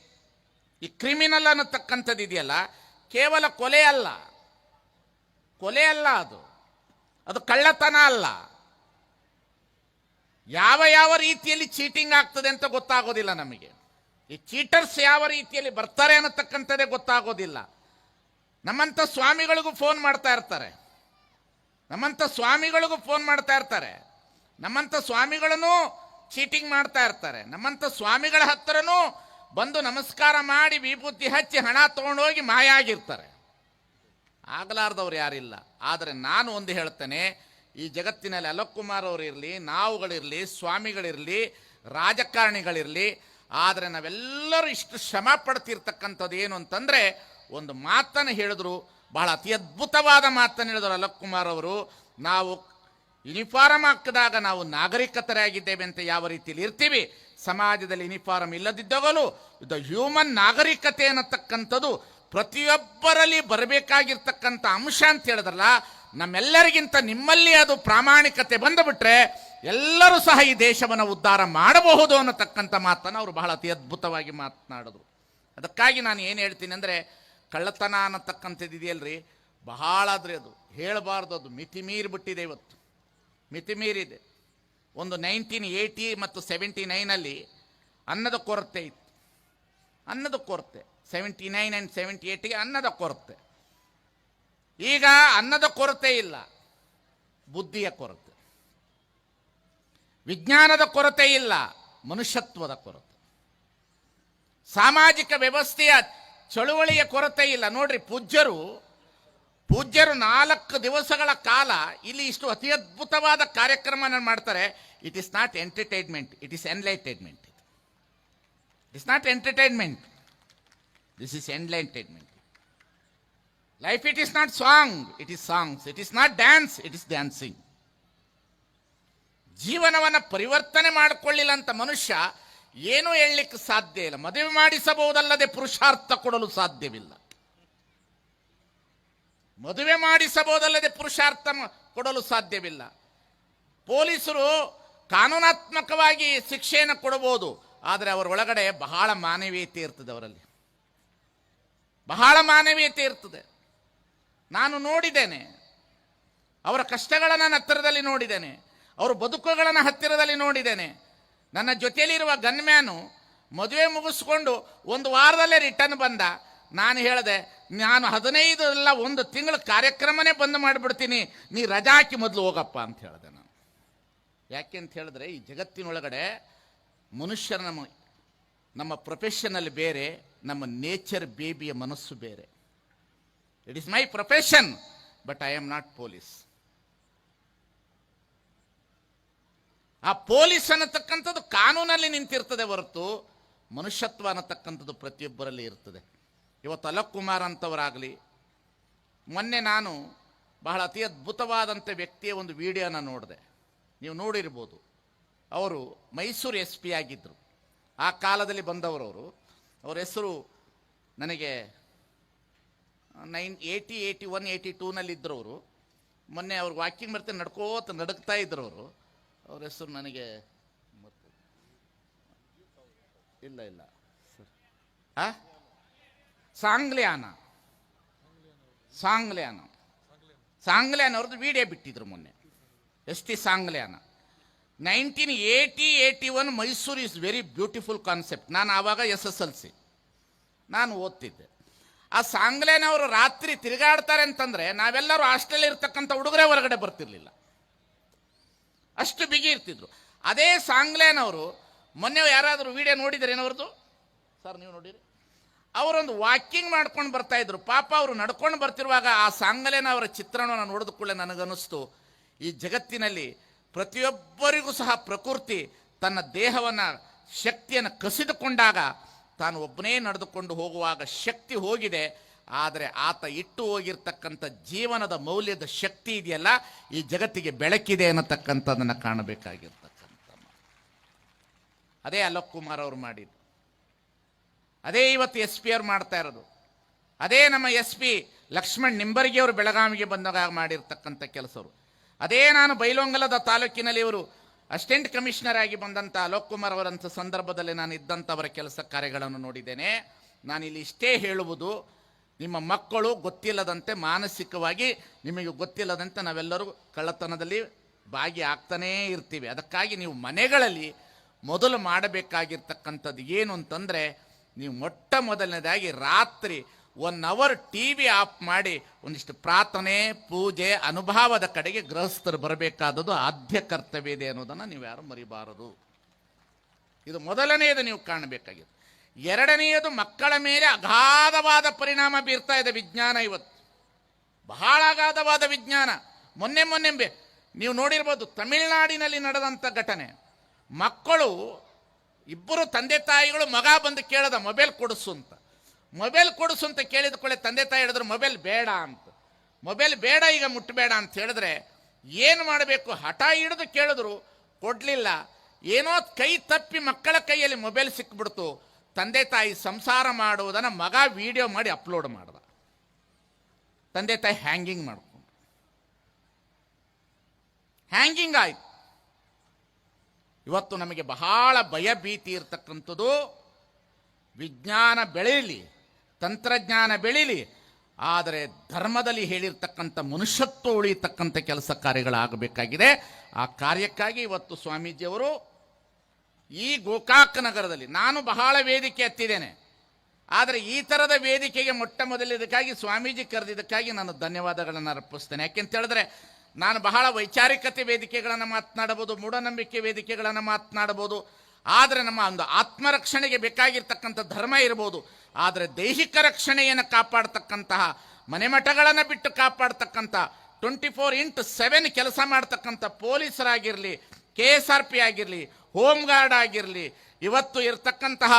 ಈ ಕ್ರಿಮಿನಲ್ ಅನ್ನತಕ್ಕಂಥದ್ದು ಇದೆಯಲ್ಲ, ಕೇವಲ ಕೊಲೆ ಅಲ್ಲ. ಕೊಲೆ ಅಲ್ಲ ಅದು. ಅದು ಕಳ್ಳತನ ಅಲ್ಲ. ಯಾವ ಯಾವ ರೀತಿಯಲ್ಲಿ ಚೀಟಿಂಗ್ ಆಗ್ತದೆ ಅಂತ ಗೊತ್ತಾಗೋದಿಲ್ಲ ನಮಗೆ. ಈ ಚೀಟರ್ಸ್ ಯಾವ ರೀತಿಯಲ್ಲಿ ಬರ್ತಾರೆ ಅನ್ನತಕ್ಕಂಥದ್ದೇ ಗೊತ್ತಾಗೋದಿಲ್ಲ. ನಮ್ಮಂಥ ಸ್ವಾಮಿಗಳಿಗೂ ಫೋನ್ ಮಾಡ್ತಾ ಇರ್ತಾರೆ. ನಮ್ಮಂಥ ಸ್ವಾಮಿಗಳಿಗೂ ಫೋನ್ ಮಾಡ್ತಾ ಇರ್ತಾರೆ. ನಮ್ಮಂಥ ಸ್ವಾಮಿಗಳನ್ನು ಚೀಟಿಂಗ್ ಮಾಡ್ತಾ ಇರ್ತಾರೆ. ನಮ್ಮಂಥ ಸ್ವಾಮಿಗಳ ಹತ್ತಿರನೂ ಬಂದು ನಮಸ್ಕಾರ ಮಾಡಿ ವಿಭೂತಿ ಹಚ್ಚಿ ಹಣ ತೊಗೊಂಡೋಗಿ ಮಾಯ ಆಗಿರ್ತಾರೆ ಆಗಲಾರ್ದವ್ರು ಯಾರಿಲ್ಲ. ಆದರೆ ನಾನು ಒಂದು ಹೇಳ್ತೇನೆ, ಈ ಜಗತ್ತಿನಲ್ಲಿ ಅಲೋಕ್ ಕುಮಾರ್ ಅವರಿರಲಿ ನಾವುಗಳಿರಲಿ, ಸ್ವಾಮಿಗಳಿರಲಿ, ರಾಜಕಾರಣಿಗಳಿರಲಿ ಆದರೆ ನಾವೆಲ್ಲರೂ ಇಷ್ಟು ಶ್ರಮ ಪಡ್ತಿರ್ತಕ್ಕಂಥದ್ದು ಏನು ಅಂತಂದರೆ ಒಂದು ಮಾತನ್ನು ಹೇಳಿದ್ರು, ಬಹಳ ಅತಿ ಅದ್ಭುತವಾದ ಮಾತನ್ನು ಹೇಳಿದ್ರು ಅಲೋಕ್ ಕುಮಾರ್ ಅವರು. ನಾವು ಯುನಿಫಾರಂ ಹಾಕಿದಾಗ ನಾವು ನಾಗರಿಕತರಾಗಿದ್ದೇವೆ ಅಂತ ಯಾವ ರೀತಿಯಲ್ಲಿ ಇರ್ತೀವಿ? ಸಮಾಜದಲ್ಲಿ ಯುನಿಫಾರಂ ಇಲ್ಲದಿದ್ದಾಗಲೂ ದ ಹ್ಯೂಮನ್ ನಾಗರಿಕತೆ ಅನ್ನತಕ್ಕಂಥದ್ದು ಪ್ರತಿಯೊಬ್ಬರಲ್ಲಿ ಬರಬೇಕಾಗಿರ್ತಕ್ಕಂಥ ಅಂಶ ಅಂತ ಹೇಳಿದ್ರಲ್ಲ, ನಮ್ಮೆಲ್ಲರಿಗಿಂತ ನಿಮ್ಮಲ್ಲಿ ಅದು ಪ್ರಾಮಾಣಿಕತೆ ಬಂದುಬಿಟ್ರೆ ಎಲ್ಲರೂ ಸಹ ಈ ದೇಶವನ್ನು ಉದ್ಧಾರ ಮಾಡಬಹುದು ಅನ್ನತಕ್ಕಂಥ ಮಾತನ್ನು ಅವರು ಬಹಳ ಅತಿ ಅದ್ಭುತವಾಗಿ ಮಾತನಾಡಿದ್ರು. ಅದಕ್ಕಾಗಿ ನಾನು ಏನು ಹೇಳ್ತೀನಿ ಅಂದರೆ, ಕಳ್ಳತನ ಅನ್ನತಕ್ಕಂಥದ್ದು ಇದೆಯಲ್ರಿ? ಬಹಳ ಆದರೆ ಅದು. ಹೇಳಬಾರ್ದು ಅದು. ಮಿತಿ ಮೀರಿಬಿಟ್ಟಿದೆ ಇವತ್ತು. ಮಿತಿ ಮೀರಿದೆ ಒಂದು ನೈನ್ಟೀನ್ ಏಯ್ಟಿ ಮತ್ತು ಸೆವೆಂಟಿ ನೈನಲ್ಲಿ ಅನ್ನದ ಕೊರತೆ ಇತ್ತು. ಅನ್ನದ ಕೊರತೆ. ಸೆವೆಂಟಿ ನೈನ್ ಆ್ಯಂಡ್ ಸೆವೆಂಟಿ ಏಯ್ಟಿಗೆ ಅನ್ನದ ಕೊರತೆ. ಈಗ ಅನ್ನದ ಕೊರತೆ ಇಲ್ಲ. ಬುದ್ಧಿಯ ಕೊರತೆ. ವಿಜ್ಞಾನದ ಕೊರತೆ ಇಲ್ಲ, ಮನುಷ್ಯತ್ವದ ಕೊರತೆ. ಸಾಮಾಜಿಕ ವ್ಯವಸ್ಥೆಯ ಚಳುವಳಿಯ ಕೊರತೆ ಇಲ್ಲ. ನೋಡ್ರಿ, ಪೂಜ್ಯರು ಪೂಜ್ಯರು ನಾಲ್ಕು ದಿವಸಗಳ ಕಾಲ ಇಲ್ಲಿ ಇಷ್ಟು ಅತಿ ಅದ್ಭುತವಾದ ಕಾರ್ಯಕ್ರಮ ಮಾಡ್ತಾರೆ. It is not entertainment it is enlightenment it is not entertainment this is enlightenment life it is not song it is songs it is not dance it is dancing ಜೀವನವನ್ನು ಪರಿವರ್ತನೆ ಮಾಡಿಕೊಳ್ಳಿಲ್ಲ ಅಂತ ಮನುಷ್ಯ ಏನೂ ಹೇಳಲಿಕ್ಕೆ ಸಾಧ್ಯ ಇಲ್ಲ. ಮದುವೆ ಮಾಡಿಸಬಹುದಲ್ಲದೆ ಪುರುಷಾರ್ಥ ಕೊಡಲು ಸಾಧ್ಯವಿಲ್ಲ. ಮದುವೆ ಮಾಡಿಸಬಹುದಲ್ಲದೆ ಪುರುಷಾರ್ಥ ಕೊಡಲು ಸಾಧ್ಯವಿಲ್ಲ. ಪೊಲೀಸರು ಕಾನೂನಾತ್ಮಕವಾಗಿ ಶಿಕ್ಷೆಯನ್ನು ಕೊಡಬಹುದು, ಆದರೆ ಅವರ ಒಳಗಡೆ ಬಹಳ ಮಾನವೀಯತೆ ಇರ್ತದೆ ಅವರಲ್ಲಿ. ಬಹಳ ಮಾನವೀಯತೆ ಇರ್ತದೆ. ನಾನು ನೋಡಿದ್ದೇನೆ. ಅವರ ಕಷ್ಟಗಳನ್ನು ನನ್ನ ಹತ್ತಿರದಲ್ಲಿ ನೋಡಿದ್ದೇನೆ. ಅವರ ಬದುಕುಗಳನ್ನು ಹತ್ತಿರದಲ್ಲಿ ನೋಡಿದ್ದೇನೆ. ನನ್ನ ಜೊತೆಯಲ್ಲಿರುವ ಗನ್ಮ್ಯಾನು ಮದುವೆ ಮುಗಿಸ್ಕೊಂಡು ಒಂದು ವಾರದಲ್ಲೇ ರಿಟರ್ನ್ ಬಂದ. ನಾನು ಹೇಳಿದೆ, ನಾನು ಹದಿನೈದು ಅಲ್ಲ ಒಂದು ತಿಂಗಳ ಕಾರ್ಯಕ್ರಮನೇ ಬಂದ್ ಮಾಡಿಬಿಡ್ತೀನಿ. ನೀ ರಜಾ ಹಾಕಿ ಮೊದಲು ಹೋಗಪ್ಪ ಅಂತ ಹೇಳಿದೆ ನಾನು. ಯಾಕೆ ಅಂತ ಹೇಳಿದ್ರೆ, ಈ ಜಗತ್ತಿನೊಳಗಡೆ ಮನುಷ್ಯರ ನಮ್ಮ ನಮ್ಮ ಪ್ರೊಫೆಷನಲ್ಲಿ ಬೇರೆ, ನಮ್ಮ ನೇಚರ್ ಬೇಬಿಯ ಮನಸ್ಸು ಬೇರೆ. It is my profession but I am not police ಆ ಪೊಲೀಸ್ ಅನ್ನತಕ್ಕಂಥದ್ದು ಕಾನೂನಲ್ಲಿ ನಿಂತಿರ್ತದೆ ಹೊರತು ಮನುಷ್ಯತ್ವ ಅನ್ನತಕ್ಕಂಥದ್ದು ಪ್ರತಿಯೊಬ್ಬರಲ್ಲಿ ಇರ್ತದೆ. ಇವತ್ತು ಅಲಕ್ ಕುಮಾರ್ ಅಂತವರಾಗಲಿ, ಮೊನ್ನೆ ನಾನು ಬಹಳ ಅತಿ ಅದ್ಭುತವಾದಂಥ ವ್ಯಕ್ತಿಯ ಒಂದು ವಿಡಿಯೋನ ನೋಡಿದೆ. ನೀವು ನೋಡಿರ್ಬೋದು. ಅವರು ಮೈಸೂರು ಎಸ್ ಪಿ ಆಗಿದ್ದರು ಆ ಕಾಲದಲ್ಲಿ ಬಂದವರವರು. ಅವರು ಹೆಸರು ನನಗೆ nine eighty eighty one, eighty ಟೂನಲ್ಲಿದ್ದರವರು. ಮೊನ್ನೆ ಅವ್ರು ವಾಕಿಂಗ್ ಮಾಡ್ತಾ ನಡ್ಕೋತ ನಡುಕ್ತಾ ಇದ್ದರು ಅವರು ಅವ್ರ ಹೆಸರು ನನಗೆ ಇಲ್ಲ ಇಲ್ಲ. ಆ ಸಾಂಗ್ಲಿಯಾನ. ಸಾಂಗ್ಲಿಯಾನ. ಸಾಂಗ್ಲಿಯಾನ ಅವ್ರದ್ದು ವಿಡಿಯೋ ಬಿಟ್ಟಿದ್ರು ಮೊನ್ನೆ. S T Sangliana. Nineteen eighty eighty one Mysuru is very beautiful concept ನಾನು ಆವಾಗ ಎಸ್ ಎಸ್ ಎಲ್ ಸಿ ನಾನು ಓದ್ತಿದ್ದೆ. ಆ ಸಾಂಗ್ಲೇನವರು ರಾತ್ರಿ ತಿರುಗಾಡ್ತಾರೆ ಅಂತಂದರೆ ನಾವೆಲ್ಲರೂ ಹಾಸ್ಟೆಲ್ ಇರ್ತಕ್ಕಂಥ ಹುಡುಗರೇ ಹೊರಗಡೆ ಬರ್ತಿರ್ಲಿಲ್ಲ. ಅಷ್ಟು ಬಿಗಿ ಇರ್ತಿದ್ರು. ಅದೇ ಸಾಂಗ್ಲೇನವರು, ಮೊನ್ನೆ ಯಾರಾದರೂ ವಿಡಿಯೋ ನೋಡಿದ್ರೆ ಏನವ್ರದ್ದು? ಸರ್, ನೀವು ನೋಡಿರಿ. ಅವರೊಂದು ವಾಕಿಂಗ್ ಮಾಡ್ಕೊಂಡು ಬರ್ತಾ ಇದ್ರು. ಪಾಪ ಅವರು ನಡ್ಕೊಂಡು ಬರ್ತಿರುವಾಗ ಆ ಸಾಂಗ್ಲೇನ ಅವರ ಚಿತ್ರಣವನ್ನು ನೋಡಿದ ಕೂಡಲೇ ನನಗನ್ನಿಸ್ತು. ಈ ಜಗತ್ತಿನಲ್ಲಿ ಪ್ರತಿಯೊಬ್ಬರಿಗೂ ಸಹ ಪ್ರಕೃತಿ ತನ್ನ ದೇಹವನ್ನು, ಶಕ್ತಿಯನ್ನು ಕಸಿದುಕೊಂಡಾಗ ತಾನು ಒಬ್ಬನೇ ನಡೆದುಕೊಂಡು ಹೋಗುವಾಗ ಶಕ್ತಿ ಹೋಗಿದೆ. ಆದರೆ ಆತ ಇಟ್ಟು ಹೋಗಿರ್ತಕ್ಕಂಥ ಜೀವನದ ಮೌಲ್ಯದ ಶಕ್ತಿ ಇದೆಯಲ್ಲ, ಈ ಜಗತ್ತಿಗೆ ಬೆಳಕಿದೆ ಅನ್ನತಕ್ಕಂಥದ್ದನ್ನು ಕಾಣಬೇಕಾಗಿರ್ತಕ್ಕಂಥ ಅದೇ ಅಲೋಕ್ ಕುಮಾರ್ ಅವರು ಮಾಡಿದ್ದು. ಅದೇ ಇವತ್ತು ಎಸ್ ಪಿ ಅವ್ರು ಮಾಡ್ತಾ ಇರೋದು. ಅದೇ ನಮ್ಮ ಎಸ್ ಪಿ ಲಕ್ಷ್ಮಣ್ ನಿಂಬರ್ಗಿ ಅವರು ಬೆಳಗಾವಿಗೆ ಬಂದಾಗ ಮಾಡಿರ್ತಕ್ಕಂಥ ಕೆಲಸವರು. ಅದೇ ನಾನು ಬೈಲೊಂಗಲದ ತಾಲೂಕಿನಲ್ಲಿ ಇವರು ಅಸಿಸ್ಟೆಂಟ್ ಕಮಿಷನರ್ ಆಗಿ ಬಂದಂಥ ಅಲೋಕ್ ಕುಮಾರ್ ಅವರಂಥ ಸಂದರ್ಭದಲ್ಲಿ ನಾನು ಇದ್ದಂಥವರ ಕೆಲಸ ಕಾರ್ಯಗಳನ್ನು ನೋಡಿದ್ದೇನೆ. ನಾನಿಲ್ಲಿ ಇಷ್ಟೇ ಹೇಳುವುದು. ನಿಮ್ಮ ಮಕ್ಕಳು ಗೊತ್ತಿಲ್ಲದಂತೆ ಮಾನಸಿಕವಾಗಿ ನಿಮಗೆ ಗೊತ್ತಿಲ್ಲದಂತೆ ನಾವೆಲ್ಲರೂ ಕಳ್ಳತನದಲ್ಲಿ ಭಾಗಿಯಾಗ್ತಾನೇ ಇರ್ತೀವಿ. ಅದಕ್ಕಾಗಿ ನೀವು ಮನೆಗಳಲ್ಲಿ ಮೊದಲು ಮಾಡಬೇಕಾಗಿರ್ತಕ್ಕಂಥದ್ದು ಏನು ಅಂತಂದರೆ ನೀವು ಮೊಟ್ಟ ಮೊದಲನೇದಾಗಿ ರಾತ್ರಿ one hour T V off ಮಾಡಿ ಒಂದಿಷ್ಟು ಪ್ರಾರ್ಥನೆ, ಪೂಜೆ, ಅನುಭವದ ಕಡೆಗೆ ಗೃಹಸ್ಥರು ಬರಬೇಕಾದದ್ದು ಆದ್ಯ ಕರ್ತವ್ಯ ಇದೆ ಅನ್ನೋದನ್ನು ನೀವು ಯಾರು ಮರಿಬಾರದು. ಇದು ಮೊದಲನೆಯದು ನೀವು ಕಾಣಬೇಕಾಗಿದೆ ಎರಡನೆಯದು ಮಕ್ಕಳ ಮೇಲೆ ಅಗಾಧವಾದ ಪರಿಣಾಮ ಬೀರ್ತಾ ಇದೆ ವಿಜ್ಞಾನ ಇವತ್ತು. ಬಹಳ ಅಗಾಧವಾದ ವಿಜ್ಞಾನ. ಮೊನ್ನೆ ಮೊನ್ನೆ ನೀವು ನೋಡಿರ್ಬೋದು ತಮಿಳುನಾಡಿನಲ್ಲಿ ನಡೆದಂಥ ಘಟನೆ. ಮಕ್ಕಳು, ಇಬ್ಬರು ತಂದೆ ತಾಯಿಗಳು ಮಗ ಬಂದು ಕೇಳದ ಮೊಬೈಲ್ ಕೊಡಿಸು ಅಂತ. ಮೊಬೈಲ್ ಕೊಡಿಸು ಅಂತ ಕೇಳಿದ ಕೂಡಲೇ ತಂದೆ ತಾಯಿ ಹೇಳಿದ್ರು, ಮೊಬೈಲ್ ಬೇಡ ಅಂತ. ಮೊಬೈಲ್ ಬೇಡ, ಈಗ ಮುಟ್ಟಬೇಡ ಅಂತ ಹೇಳಿದ್ರೆ ಏನು ಮಾಡಬೇಕು? ಹಠ ಹಿಡಿದು ಕೇಳಿದ್ರು, ಕೊಡಲಿಲ್ಲ. ಏನೋ ಕೈ ತಪ್ಪಿ ಮಕ್ಕಳ ಕೈಯಲ್ಲಿ ಮೊಬೈಲ್ ಸಿಕ್ಬಿಡ್ತು. ತಂದೆ ತಾಯಿ ಸಂಸಾರ ಮಾಡುವುದನ್ನು ಮಗ ವಿಡಿಯೋ ಮಾಡಿ ಅಪ್ಲೋಡ್ ಮಾಡ್ದ. ತಂದೆ ತಾಯಿ ಹ್ಯಾಂಗಿಂಗ್ ಮಾಡ್ಕೊಂಡು. ಹ್ಯಾಂಗಿಂಗ್ ಆಯಿತು. ಇವತ್ತು ನಮಗೆ ಬಹಳ ಭಯ ಭೀತಿ ಇರತಕ್ಕಂಥದ್ದು. ವಿಜ್ಞಾನ ಬೆಳೀಲಿ, ತಂತ್ರಜ್ಞಾನ ಬೆಳೀಲಿ, ಆದರೆ ಧರ್ಮದಲ್ಲಿ ಹೇಳಿರ್ತಕ್ಕಂಥ ಮನುಷ್ಯತ್ವ ಉಳಿಯತಕ್ಕಂಥ ಕೆಲಸ ಕಾರ್ಯಗಳಾಗಬೇಕಾಗಿದೆ. ಆ ಕಾರ್ಯಕ್ಕಾಗಿ ಇವತ್ತು ಸ್ವಾಮೀಜಿಯವರು ಈ ಗೋಕಾಕ್ ನಗರದಲ್ಲಿ ನಾನು ಬಹಳ ವೇದಿಕೆ ಹತ್ತಿದ್ದೇನೆ ಆದರೆ ಈ ಥರದ ವೇದಿಕೆಗೆ ಮೊಟ್ಟ ಮೊದಲಿದ್ದಕ್ಕಾಗಿ ಸ್ವಾಮೀಜಿ ಕರೆದಿದ್ದಕ್ಕಾಗಿ ನಾನು ಧನ್ಯವಾದಗಳನ್ನು ಅರ್ಪಿಸ್ತೇನೆ. ಯಾಕೆಂತ ಹೇಳಿದ್ರೆ ನಾನು ಬಹಳ ವೈಚಾರಿಕತೆ ವೇದಿಕೆಗಳನ್ನು ಮಾತನಾಡಬಹುದು, ಮೂಢನಂಬಿಕೆ ವೇದಿಕೆಗಳನ್ನು ಮಾತನಾಡಬಹುದು. ಆದರೆ ನಮ್ಮ ಒಂದು ಆತ್ಮರಕ್ಷಣೆಗೆ ಬೇಕಾಗಿರ್ತಕ್ಕಂಥ ಧರ್ಮ ಇರ್ಬೋದು. ಆದರೆ ದೈಹಿಕ ರಕ್ಷಣೆಯನ್ನು ಕಾಪಾಡ್ತಕ್ಕಂತಹ, ಮನೆಮಠಗಳನ್ನು ಬಿಟ್ಟು ಕಾಪಾಡ್ತಕ್ಕಂಥ ಟ್ವೆಂಟಿ ಫೋರ್ ಇಂಟು ಸೆವೆನ್ ಕೆಲಸ ಮಾಡ್ತಕ್ಕಂಥ ಪೊಲೀಸರಾಗಿರಲಿ ಕೆ ಎಸ್ ಆರ್ ಪಿ ಆಗಿರಲಿ ಹೋಮ್ ಗಾರ್ಡ್ ಆಗಿರಲಿ, ಇವತ್ತು ಇರತಕ್ಕಂತಹ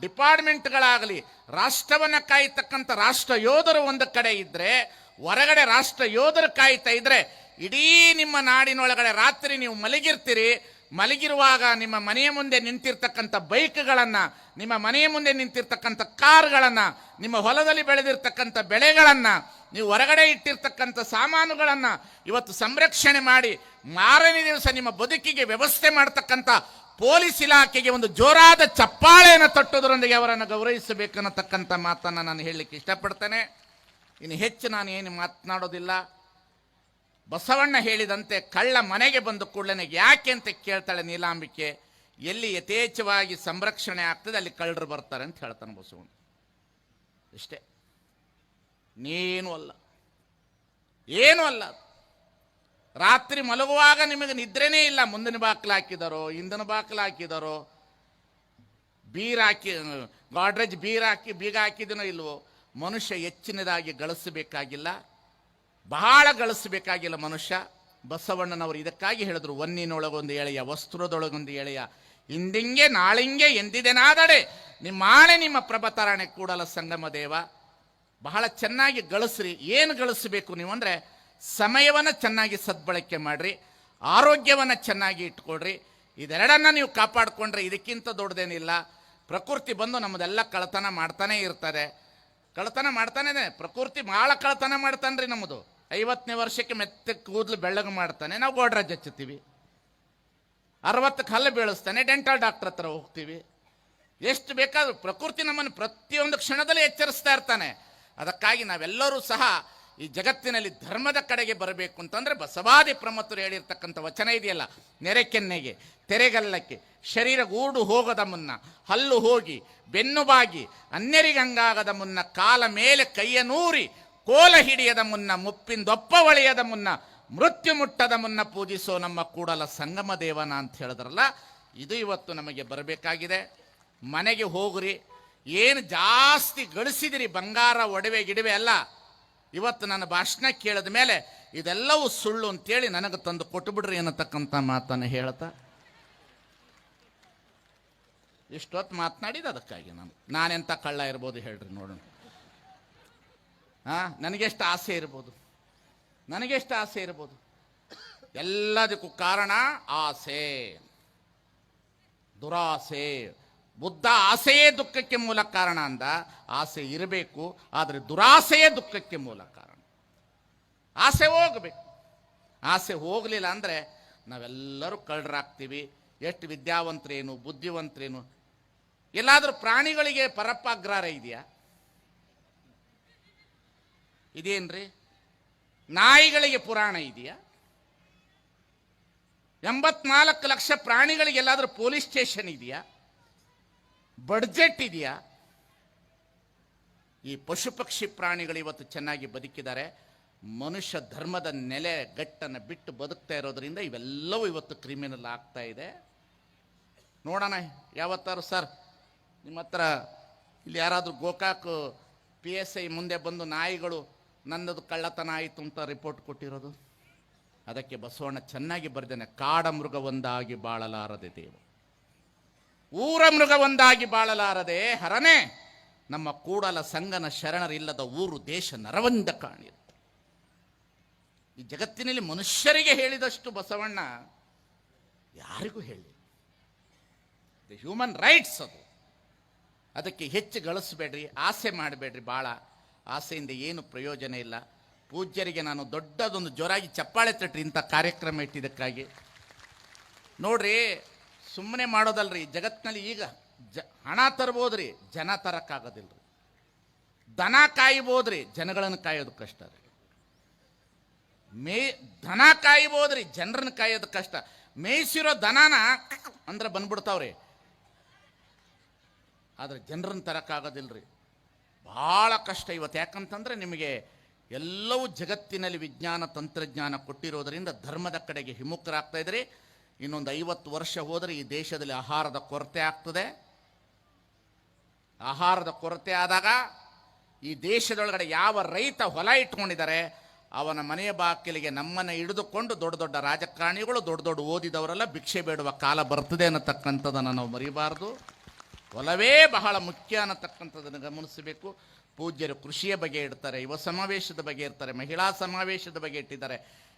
ಡಿಪಾರ್ಟ್ಮೆಂಟ್ಗಳಾಗಲಿ, ರಾಷ್ಟ್ರವನ್ನು ಕಾಯ್ತಕ್ಕಂಥ ರಾಷ್ಟ್ರ ಯೋಧರು ಒಂದು ಕಡೆ ಇದ್ದರೆ ಹೊರಗಡೆ ರಾಷ್ಟ್ರ ಯೋಧರು ಕಾಯ್ತಾ ಇದ್ದರೆ ಇಡೀ ನಿಮ್ಮ ನಾಡಿನೊಳಗಡೆ ರಾತ್ರಿ ನೀವು ಮಲಗಿರ್ತೀರಿ ಮಲಗಿರುವಾಗ ನಿಮ್ಮ ಮನೆಯ ಮುಂದೆ ನಿಂತಿರ್ತಕ್ಕಂಥ ಬೈಕ್ಗಳನ್ನು, ನಿಮ್ಮ ಮನೆಯ ಮುಂದೆ ನಿಂತಿರ್ತಕ್ಕಂಥ ಕಾರ್ಗಳನ್ನು, ನಿಮ್ಮ ಹೊಲದಲ್ಲಿ ಬೆಳೆದಿರ್ತಕ್ಕಂಥ ಬೆಳೆಗಳನ್ನು, ನೀವು ಹೊರಗಡೆ ಇಟ್ಟಿರ್ತಕ್ಕಂಥ ಸಾಮಾನುಗಳನ್ನು ಇವತ್ತು ಸಂರಕ್ಷಣೆ ಮಾಡಿ ಮಾರನೇ ದಿವಸ ನಿಮ್ಮ ಬದುಕಿಗೆ ವ್ಯವಸ್ಥೆ ಮಾಡ್ತಕ್ಕಂಥ ಪೊಲೀಸ್ ಇಲಾಖೆಗೆ ಒಂದು ಜೋರಾದ ಚಪ್ಪಾಳೆಯನ್ನು ತಟ್ಟೋದರೊಂದಿಗೆ ಅವರನ್ನು ಗೌರವಿಸಬೇಕನ್ನತಕ್ಕಂಥ ಮಾತನ್ನು ನಾನು ಹೇಳಲಿಕ್ಕೆ ಇಷ್ಟಪಡ್ತೇನೆ. ಇನ್ನು ಹೆಚ್ಚು ನಾನು ಏನು ಮಾತನಾಡೋದಿಲ್ಲ. ಬಸವಣ್ಣ ಹೇಳಿದಂತೆ ಕಳ್ಳ ಮನೆಗೆ ಬಂದು ಕೂಡಲೇ ಯಾಕೆ ಅಂತ ಕೇಳ್ತಾಳೆ ನೀಲಾಂಬಿಕೆ? ಎಲ್ಲಿ ಯಥೇಚ್ಛವಾಗಿ ಸಂರಕ್ಷಣೆ ಆಗ್ತದೆ ಅಲ್ಲಿ ಕಳ್ಳರು ಬರ್ತಾರೆ ಅಂತ ಹೇಳ್ತಾನೆ ಬಸವಣ್ಣ. ಇಷ್ಟೇ. ನೀನು ಅಲ್ಲ. ಏನೂ ಅಲ್ಲ ರಾತ್ರಿ ಮಲಗುವಾಗ ನಿಮಗೆ ನಿದ್ರೆನೇ ಇಲ್ಲ. ಮುಂದಿನ ಬಾಕ್ಲು ಹಾಕಿದಾರೋ, ಹಿಂದಿನ ಬಾಕ್ಲು ಹಾಕಿದಾರೋ? ಬೀರ್ ಹಾಕಿ, ಗಾಡ್ರೇಜ್ ಬೀರ್ ಹಾಕಿ, ಬೀಗ ಹಾಕಿದನೋ ಇಲ್ವೋ? ಮನುಷ್ಯ ಹೆಚ್ಚಿನದಾಗಿ ಗಳಿಸಬೇಕಾಗಿಲ್ಲ. ಬಹಳ ಗಳಿಸಬೇಕಾಗಿಲ್ಲ ಮನುಷ್ಯ. ಬಸವಣ್ಣನವರು ಇದಕ್ಕಾಗಿ ಹೇಳಿದ್ರು ಒನ್ನಿನೊಳಗೊಂದು ಎಳೆಯ, ವಸ್ತ್ರದೊಳಗೊಂದು ಎಳೆಯ ಇಂದಿಂಗೆ ನಾಳಿಂಗೆ ಎಂದಿದೆನಾದಡೆ, ನಿಮ್ಮ ಆಣೆ ನಿಮ್ಮ ಪ್ರಭತರಾಣೆ ಕೂಡಲ ಸಂಗಮ ದೇವ. ಬಹಳ ಚೆನ್ನಾಗಿ ಗಳಿಸ್ರಿ. ಏನು ಗಳಿಸಬೇಕು ನೀವು ಅಂದರೆ ಸಮಯವನ್ನು ಚೆನ್ನಾಗಿ ಸದ್ಬಳಕೆ ಮಾಡಿರಿ, ಆರೋಗ್ಯವನ್ನು ಚೆನ್ನಾಗಿ ಇಟ್ಕೊಳ್ರಿ. ಇದೆರಡನ್ನು ನೀವು ಕಾಪಾಡಿಕೊಂಡ್ರೆ ಇದಕ್ಕಿಂತ ದೊಡ್ಡದೇನಿಲ್ಲ. ಪ್ರಕೃತಿ ಬಂದು ನಮ್ಮದೆಲ್ಲ ಕಳತನ ಮಾಡ್ತಾನೇ ಇರ್ತದೆ. ಕಳತನ ಮಾಡ್ತಾನೆ. ಪ್ರಕೃತಿ ಭಾಳ ಕಳತನ ಮಾಡ್ತಾನೆ ರೀ ನಮ್ಮದು. ಐವತ್ತನೇ ವರ್ಷಕ್ಕೆ ಮೆತ್ತ ಕೂದಲು ಬೆಳ್ಳಗೆ ಮಾಡ್ತಾನೆ, ನಾವು ಗೋಡ್ರಾಜ್ ಹಚ್ಚುತ್ತೀವಿ. ಅರವತ್ತಕ್ಕೆ ಹಲ್ಲು ಬೀಳಿಸ್ತಾನೆ, ಡೆಂಟಲ್ ಡಾಕ್ಟರ್ ಹತ್ರ ಹೋಗ್ತೀವಿ. ಎಷ್ಟು ಬೇಕಾದರೂ ಪ್ರಕೃತಿ ನಮ್ಮನ್ನು ಪ್ರತಿಯೊಂದು ಕ್ಷಣದಲ್ಲಿ ಎಚ್ಚರಿಸ್ತಾ ಇರ್ತಾನೆ. ಅದಕ್ಕಾಗಿ ನಾವೆಲ್ಲರೂ ಸಹ ಈ ಜಗತ್ತಿನಲ್ಲಿ ಧರ್ಮದ ಕಡೆಗೆ ಬರಬೇಕು ಅಂತಂದ್ರೆ ಬಸವಾದಿ ಪ್ರಮತರು ಹೇಳಿರ್ತಕ್ಕಂಥ ವಚನ ಇದೆಯಲ್ಲ ನೆರೆಕೆನ್ನೆಗೆ ತೆರೆಗಲ್ಲಕ್ಕೆ ಶರೀರ ಗೂಡು ಹೋಗದ ಮುನ್ನ, ಹಲ್ಲು ಹೋಗಿ, ಬೆನ್ನು ಬಾಗಿ, ಅನ್ಯರಿಗಂಗಾಗದ ಮುನ್ನ, ಕಾಲ ಮೇಲೆ ಕೈಯ ನೂರಿ ಕೋಲ ಹಿಡಿಯದ ಮುನ್ನ ಮುಪ್ಪಿಂದೊಪ್ಪ ಒಳೆಯದ ಮುನ್ನ, ಮೃತ್ಯು ಮುಟ್ಟದ ಮುನ್ನ ಪೂಜಿಸೋ ನಮ್ಮ ಕೂಡಲ ಸಂಗಮ ದೇವನ ಅಂತ ಹೇಳಿದ್ರಲ್ಲ, ಇದು ಇವತ್ತು ನಮಗೆ ಬರಬೇಕಾಗಿದೆ. ಮನೆಗೆ ಹೋಗ್ರಿ, ಏನು ಜಾಸ್ತಿ ಗಳಿಸಿದಿರಿ, ಬಂಗಾರ, ಒಡವೆ, ಗಿಡವೆ ಅಲ್ಲ ಇವತ್ತು ನನ್ನ ಭಾಷಣ ಕೇಳಿದ ಮೇಲೆ, ಇದೆಲ್ಲವೂ ಸುಳ್ಳು ಅಂತೇಳಿ ನನಗೆ ತಂದು ಕೊಟ್ಟು ಬಿಡ್ರಿ ಅನ್ನತಕ್ಕಂಥ ಮಾತನ್ನು ಹೇಳ್ತಾ. ಇಷ್ಟೊತ್ತು ಮಾತನಾಡಿದ ಅದಕ್ಕಾಗಿ ನಾನು. ನಾನೆಂಥ ಕಳ್ಳ ಇರ್ಬೋದು ಹೇಳ್ರಿ ನೋಡೋಣ. ಹಾ? ನನಗೆಷ್ಟು ಆಸೆ ಇರ್ಬೋದು. ನನಗೆಷ್ಟು ಆಸೆ ಇರ್ಬೋದು. ಎಲ್ಲದಕ್ಕೂ ಕಾರಣ ಆಸೆ. ದುರಾಸೆ. ಬುದ್ಧ ಆಸೆಯೇ ದುಃಖಕ್ಕೆ ಮೂಲ ಕಾರಣ ಅಂದ. ಆಸೆ ಇರಬೇಕು, ಆದರೆ ದುರಾಸೆಯೇ ದುಃಖಕ್ಕೆ ಮೂಲ ಕಾರಣ. ಆಸೆ ಹೋಗಬೇಕು. ಆಸೆ ಹೋಗಲಿಲ್ಲ ಅಂದರೆ ನಾವೆಲ್ಲರೂ ಕಳ್ಳರಾಗ್ತೀವಿ. ಎಷ್ಟು ವಿದ್ಯಾವಂತರೇನು, ಬುದ್ಧಿವಂತರೇನು? ಎಲ್ಲಾದರೂ ಪ್ರಾಣಿಗಳಿಗೆ ಪರಪ್ಪಾಗ್ರಹ ಇದೆಯಾ? ಇದೇನ್ರಿ? ನಾಯಿಗಳಿಗೆ ಪುರಾಣ ಇದೆಯಾ? ಎಂಬತ್ನಾಲ್ಕು ಲಕ್ಷ ಪ್ರಾಣಿಗಳಿಗೆ ಎಲ್ಲಾದರೂ ಪೊಲೀಸ್ ಸ್ಟೇಷನ್ ಇದೆಯಾ? ಬಡ್ಜೆಟ್ ಇದೆಯಾ? ಈ ಪಶು ಪಕ್ಷಿ ಪ್ರಾಣಿಗಳು ಇವತ್ತು ಚೆನ್ನಾಗಿ ಬದುಕಿದ್ದಾರೆ. ಮನುಷ್ಯ ಧರ್ಮದ ನೆಲೆ ಗಟ್ಟನ್ನು ಬಿಟ್ಟು ಬದುಕ್ತಾ ಇರೋದ್ರಿಂದ ಇವೆಲ್ಲವೂ ಇವತ್ತು ಕ್ರಿಮಿನಲ್ ಆಗ್ತಾ ಇದೆ. ನೋಡೋಣ, ಯಾವತ್ತಾರು ಸರ್, ನಿಮ್ಮ ಹತ್ರ ಇಲ್ಲಿ ಯಾರಾದರೂ ಗೋಕಾಕ್ ಪಿ ಎಸ್ ಐ ಮುಂದೆ ಬಂದು ನಾಯಿಗಳು ನನ್ನದು ಕಳ್ಳತನ ಆಯಿತು ಅಂತ ರಿಪೋರ್ಟ್ ಕೊಟ್ಟಿರೋದು? ಅದಕ್ಕೆ ಬಸವಣ್ಣ ಚೆನ್ನಾಗಿ ಬರೆದೇನೆ, ಕಾಡ ಒಂದಾಗಿ ಬಾಳಲಾರದೆ ದೇವ. ಊರ ಮೃಗ ಒಂದಾಗಿ ಬಾಳಲಾರದೆ ಹರನೆ, ನಮ್ಮ ಕೂಡಲ ಸಂಗನ ಶರಣರಿಲ್ಲದ ಊರು ದೇಶ ನರವಂದ ಕಾಣಿರು ಈ ಜಗತ್ತಿನಲ್ಲಿ ಮನುಷ್ಯರಿಗೆ ಹೇಳಿದಷ್ಟು ಬಸವಣ್ಣ ಯಾರಿಗೂ ಹೇಳಿ ದ ಹ್ಯೂಮನ್ ರೈಟ್ಸ್ ಅದು. ಅದಕ್ಕೆ ಹೆಚ್ಚು ಗಳಿಸ್ಬೇಡ್ರಿ, ಆಸೆ ಮಾಡಬೇಡ್ರಿ ಭಾಳ ಆಸೆಯಿಂದ ಏನು ಪ್ರಯೋಜನ ಇಲ್ಲ. ಪೂಜ್ಯರಿಗೆ ನಾನು ದೊಡ್ಡದೊಂದು ಜೋರಾಗಿ ಚಪ್ಪಾಳೆ ತಟ್ಟಿ ಇಂಥ ಕಾರ್ಯಕ್ರಮ ಇಟ್ಟಿದ್ದಕ್ಕಾಗಿ. ನೋಡ್ರಿ ಸುಮ್ಮನೆ ಮಾಡೋದಲ್ರಿ ಜಗತ್ತಿನಲ್ಲಿ ಈಗ ಜ, ಹಣ ತರ್ಬೋದ್ರಿ, ಜನ ತರಕ್ಕಾಗೋದಿಲ್ರಿ. ದನ ಕಾಯ್ಬೋದ್ರಿ, ಜನಗಳನ್ನು ಕಾಯೋದು ಕಷ್ಟ ರೀ. ಮೇ, ದನ ಕಾಯ್ಬೋದ್ರಿ, ಜನರನ್ನು ಕಾಯೋದು ಕಷ್ಟ. ಮೇಯಿಸಿರೋ ದನನ ಅಂದ್ರೆ ಬಂದ್ಬಿಡ್ತಾವ್ರಿ. ಆದರೆ ಜನರನ್ನ ತರಕ್ಕಾಗೋದಿಲ್ರಿ. ಭಾಳ ಕಷ್ಟ ಇವತ್ತು. ಯಾಕಂತಂದರೆ ನಿಮಗೆ ಎಲ್ಲವೂ ಜಗತ್ತಿನಲ್ಲಿ ವಿಜ್ಞಾನ, ತಂತ್ರಜ್ಞಾನ ಕೊಟ್ಟಿರೋದರಿಂದ ಧರ್ಮದ ಕಡೆಗೆ ಹಿಮ್ಮುಖರಾಗ್ತಾ ಇದ್ರಿ. ಇನ್ನೊಂದು ಐವತ್ತು ವರ್ಷ ಹೋದರೆ ಈ ದೇಶದಲ್ಲಿ ಆಹಾರದ ಕೊರತೆ ಆಗ್ತದೆ. ಆಹಾರದ ಕೊರತೆ ಆದಾಗ ಈ ದೇಶದೊಳಗಡೆ ಯಾವ ರೈತ ಹೊಲ ಇಟ್ಕೊಂಡಿದ್ದಾರೆ, ಅವನ ಮನೆಯ ಬಾಕಿಲಿಗೆ ನಮ್ಮನ್ನು ಹಿಡಿದುಕೊಂಡು ದೊಡ್ಡ ದೊಡ್ಡ ರಾಜಕಾರಣಿಗಳು, ದೊಡ್ಡ ದೊಡ್ಡ ಓದಿದವರೆಲ್ಲ ಭಿಕ್ಷೆ ಬೇಡುವ ಕಾಲ ಬರ್ತದೆ ಅನ್ನತಕ್ಕಂಥದ್ದನ್ನು ನಾವು ಮರಿಬಾರ್ದು. ಹೊಲವೇ ಬಹಳ ಮುಖ್ಯ ಅನ್ನತಕ್ಕಂಥದ್ದನ್ನು ಗಮನಿಸಬೇಕು. ಪೂಜ್ಯರು ಕೃಷಿಯ ಬಗ್ಗೆ ಇಡ್ತಾರೆ ಯುವ ಸಮಾವೇಶದ ಬಗ್ಗೆ ಇರ್ತಾರೆ ಮಹಿಳಾ ಸಮಾವೇಶದ ಬಗ್ಗೆ ಇಟ್ಟಿದ್ದಾರೆ,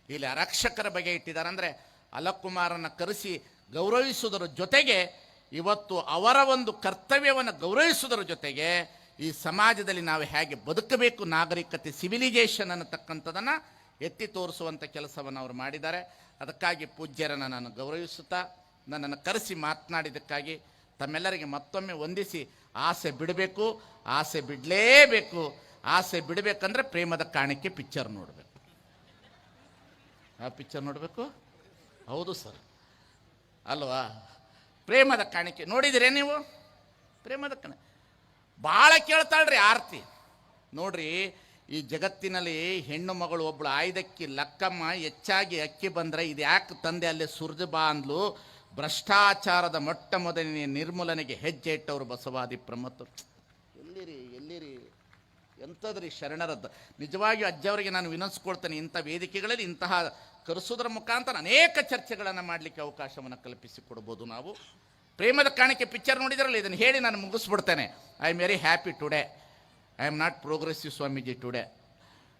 ಇಲ್ಲಿ ಆರಕ್ಷಕರ ಬಗ್ಗೆ ಇಟ್ಟಿದ್ದಾರೆ. ಅಂದರೆ ಅಲಕುಮಾರನ ಕರೆಸಿ ಗೌರವಿಸುವುದರ ಜೊತೆಗೆ ಇವತ್ತು ಅವರ ಒಂದು ಕರ್ತವ್ಯವನ್ನು ಗೌರವಿಸುವುದರ ಜೊತೆಗೆ ಈ ಸಮಾಜದಲ್ಲಿ ನಾವು ಹೇಗೆ ಬದುಕಬೇಕು, ನಾಗರಿಕತೆ ಸಿವಿಲೈಜೇಷನ್ ಅನ್ನತಕ್ಕಂಥದ್ದನ್ನು ಎತ್ತಿ ತೋರಿಸುವಂಥ ಕೆಲಸವನ್ನು ಅವರು ಮಾಡಿದ್ದಾರೆ. ಅದಕ್ಕಾಗಿ ಪೂಜ್ಯರನ್ನು ನಾನು ಗೌರವಿಸುತ್ತಾ ನನ್ನನ್ನು ಕರೆಸಿ ಮಾತನಾಡಿದ್ದಕ್ಕಾಗಿ ತಮ್ಮೆಲ್ಲರಿಗೆ ಮತ್ತೊಮ್ಮೆ ವಂದಿಸಿ ಆಸೆ ಬಿಡಬೇಕು, ಆಸೆ ಬಿಡಲೇಬೇಕು. ಆಸೆ ಬಿಡಬೇಕಂದ್ರೆ ಪ್ರೇಮದ ಕಾಣಿಕೆ ಪಿಕ್ಚರ್ ನೋಡಬೇಕು. ಆ ಪಿಕ್ಚರ್ ನೋಡಬೇಕು? ಹೌದು ಸರ್. ಅಲ್ವಾ? ಪ್ರೇಮದ ಕಾಣಿಕೆ. ನೋಡಿದಿರೇ ನೀವು? ಪ್ರೇಮದ ಕಣ ಭಾಳ ಕೇಳ್ತಾಳ್ರಿ ಆರತಿ. ನೋಡ್ರಿ, ಈ ಜಗತ್ತಿನಲ್ಲಿ ಹೆಣ್ಣು ಮಗಳು ಒಬ್ಬಳು ಆಯ್ದಕ್ಕಿ ಲಕ್ಕಮ್ಮ ಹೆಚ್ಚಾಗಿ ಅಕ್ಕಿ ಬಂದರೆ ಇದು ಯಾಕೆ ತಂದೆ ಅಲ್ಲೇ ಸುರಿದು ಬಾ ಅಂದ್ಲು. ಭ್ರಷ್ಟಾಚಾರದ ಮೊಟ್ಟ ಮೊದಲಿನ ನಿರ್ಮೂಲನೆಗೆ ಹೆಜ್ಜೆ ಇಟ್ಟವರು ಬಸವಾದಿ ಪ್ರಮತ್ತರು ಎಲ್ಲಿರಿ ಎಲ್ಲಿರಿ? ಎಂಥದ್ರಿ ಶರಣರದ್ದು? ನಿಜವಾಗಿಯೂ ಅಜ್ಜವರಿಗೆ ನಾನು ವಿನಂತಿಸ್ಕೊಳ್ತೇನೆ ಇಂಥ ವೇದಿಕೆಗಳಲ್ಲಿ ಇಂತಹ ಕರೆಸೋದ್ರ ಮುಖಾಂತರ ಅನೇಕ ಚರ್ಚೆಗಳನ್ನು ಮಾಡಲಿಕ್ಕೆ ಅವಕಾಶವನ್ನು ಕಲ್ಪಿಸಿಕೊಡ್ಬೋದು ನಾವು. ಪ್ರೇಮದ ಕಾಣಿಕೆ ಪಿಕ್ಚರ್ ನೋಡಿದ್ರಲ್ಲಿ, ಇದನ್ನು ಹೇಳಿ ನಾನು ಮುಗಿಸ್ಬಿಡ್ತೇನೆ. I am very happy today I am not progressive Swamiji today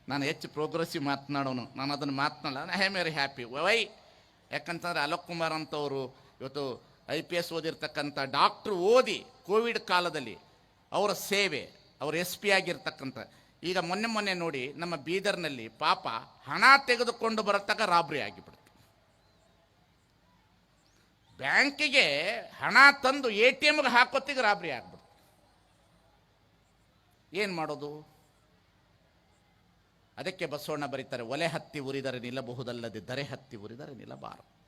ನಾನು ಹೆಚ್ಚು ಪ್ರೋಗ್ರೆಸಿವ್ ಮಾತನಾಡೋನು. ನಾನು ಅದನ್ನು ಮಾತನಾಡಲ್ಲ I am very happy why ಯಾಕಂತಂದ್ರೆ ಅಲೋಕ್ ಕುಮಾರ್ ಅಂತವರು ಇವತ್ತು ಐ ಪಿ ಎಸ್ ಓದಿರ್ತಕ್ಕಂಥ ಡಾಕ್ಟ್ರು ಓದಿ ಕೋವಿಡ್ ಕಾಲದಲ್ಲಿ ಅವರ ಸೇವೆ, ಅವರು ಎಸ್ ಪಿ ಆಗಿರ್ತಕ್ಕಂಥ. ಈಗ ಮೊನ್ನೆ ಮೊನ್ನೆ ನೋಡಿ ನಮ್ಮ ಬೀದರ್ನಲ್ಲಿ ಪಾಪ ಹಣ ತೆಗೆದುಕೊಂಡು ಬರತಕ್ಕ ರಾಬ್ರಿ ಆಗಿಬಿಡ್ತು. ಬ್ಯಾಂಕಿಗೆ ಹಣ ತಂದು ಎ ಟಿ ಎಮ್ಗೆ ಹಾಕೋತ್ತಿಗೆ ರಾಬ್ರಿ ಆಗ್ಬಿಡ್ತು. ಏನು ಮಾಡೋದು? ಅದಕ್ಕೆ ಬಸವಣ್ಣ ಬರೀತಾರೆ, ಒಲೆ ಹತ್ತಿ ಉರಿದರೆ ನಿಲ್ಲಬಹುದಲ್ಲದೆ ದರೆ ಹತ್ತಿ ಉರಿದರೆ ನಿಲ್ಲಬಾರದು.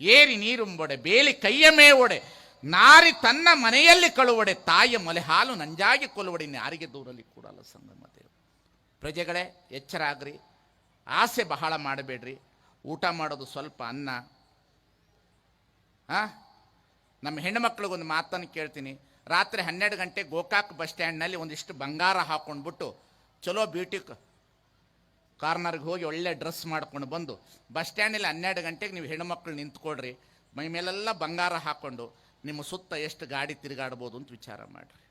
ಏರಿ ನೀರುಂಬೊಡೆ, ಬೇಲಿ ಕೈಯ ಮೇವೊಡೆ, ನಾರಿ ತನ್ನ ಮನೆಯಲ್ಲಿ ಕಳುವಡೆ, ತಾಯಿಯ ಮೊಲೆ ಹಾಲು ನಂಜಾಗಿ ಕೊಲ್ಲುವಡೆ ಯಾರಿಗೆ ದೂರಲ್ಲಿ ಕೂಡಲ್ಲ ಸಂಗಮತೆ ಪ್ರಜೆಗಳೇ, ಎಚ್ಚರ ಆಗ್ರಿ, ಆಸೆ ಬಹಳ ಮಾಡಬೇಡ್ರಿ. ಊಟ ಮಾಡೋದು ಸ್ವಲ್ಪ ಅನ್ನ. ಆ? ನಮ್ಮ ಹೆಣ್ಣುಮಕ್ಳಿಗೊಂದು ಮಾತನ್ನು ಕೇಳ್ತೀನಿ. ರಾತ್ರಿ ಹನ್ನೆರಡು ಗಂಟೆ ಗೋಕಾಕ್ ಬಸ್ ಸ್ಟ್ಯಾಂಡ್ನಲ್ಲಿ ಒಂದಿಷ್ಟು ಬಂಗಾರ ಹಾಕೊಂಡ್ಬಿಟ್ಟು, ಚಲೋ ಬ್ಯೂಟಿ ಕಾರ್ನರ್ಗೆ ಹೋಗಿ ಒಳ್ಳೆ ಡ್ರೆಸ್ ಮಾಡ್ಕೊಂಡು ಬಂದು, ಬಸ್ ಸ್ಟ್ಯಾಂಡಲ್ಲಿ ಹನ್ನೆರಡು ಗಂಟೆಗೆ ನೀವು ಹೆಣ್ಮಕ್ಳು ನಿಂತ್ಕೊಡ್ರಿ ಮೈ ಮೇಲೆಲ್ಲ ಬಂಗಾರ ಹಾಕ್ಕೊಂಡು ನಿಮ್ಮ ಸುತ್ತ ಎಷ್ಟು ಗಾಡಿ ತಿರುಗಾಡ್ಬೋದು ಅಂತ ವಿಚಾರ ಮಾಡಿರಿ.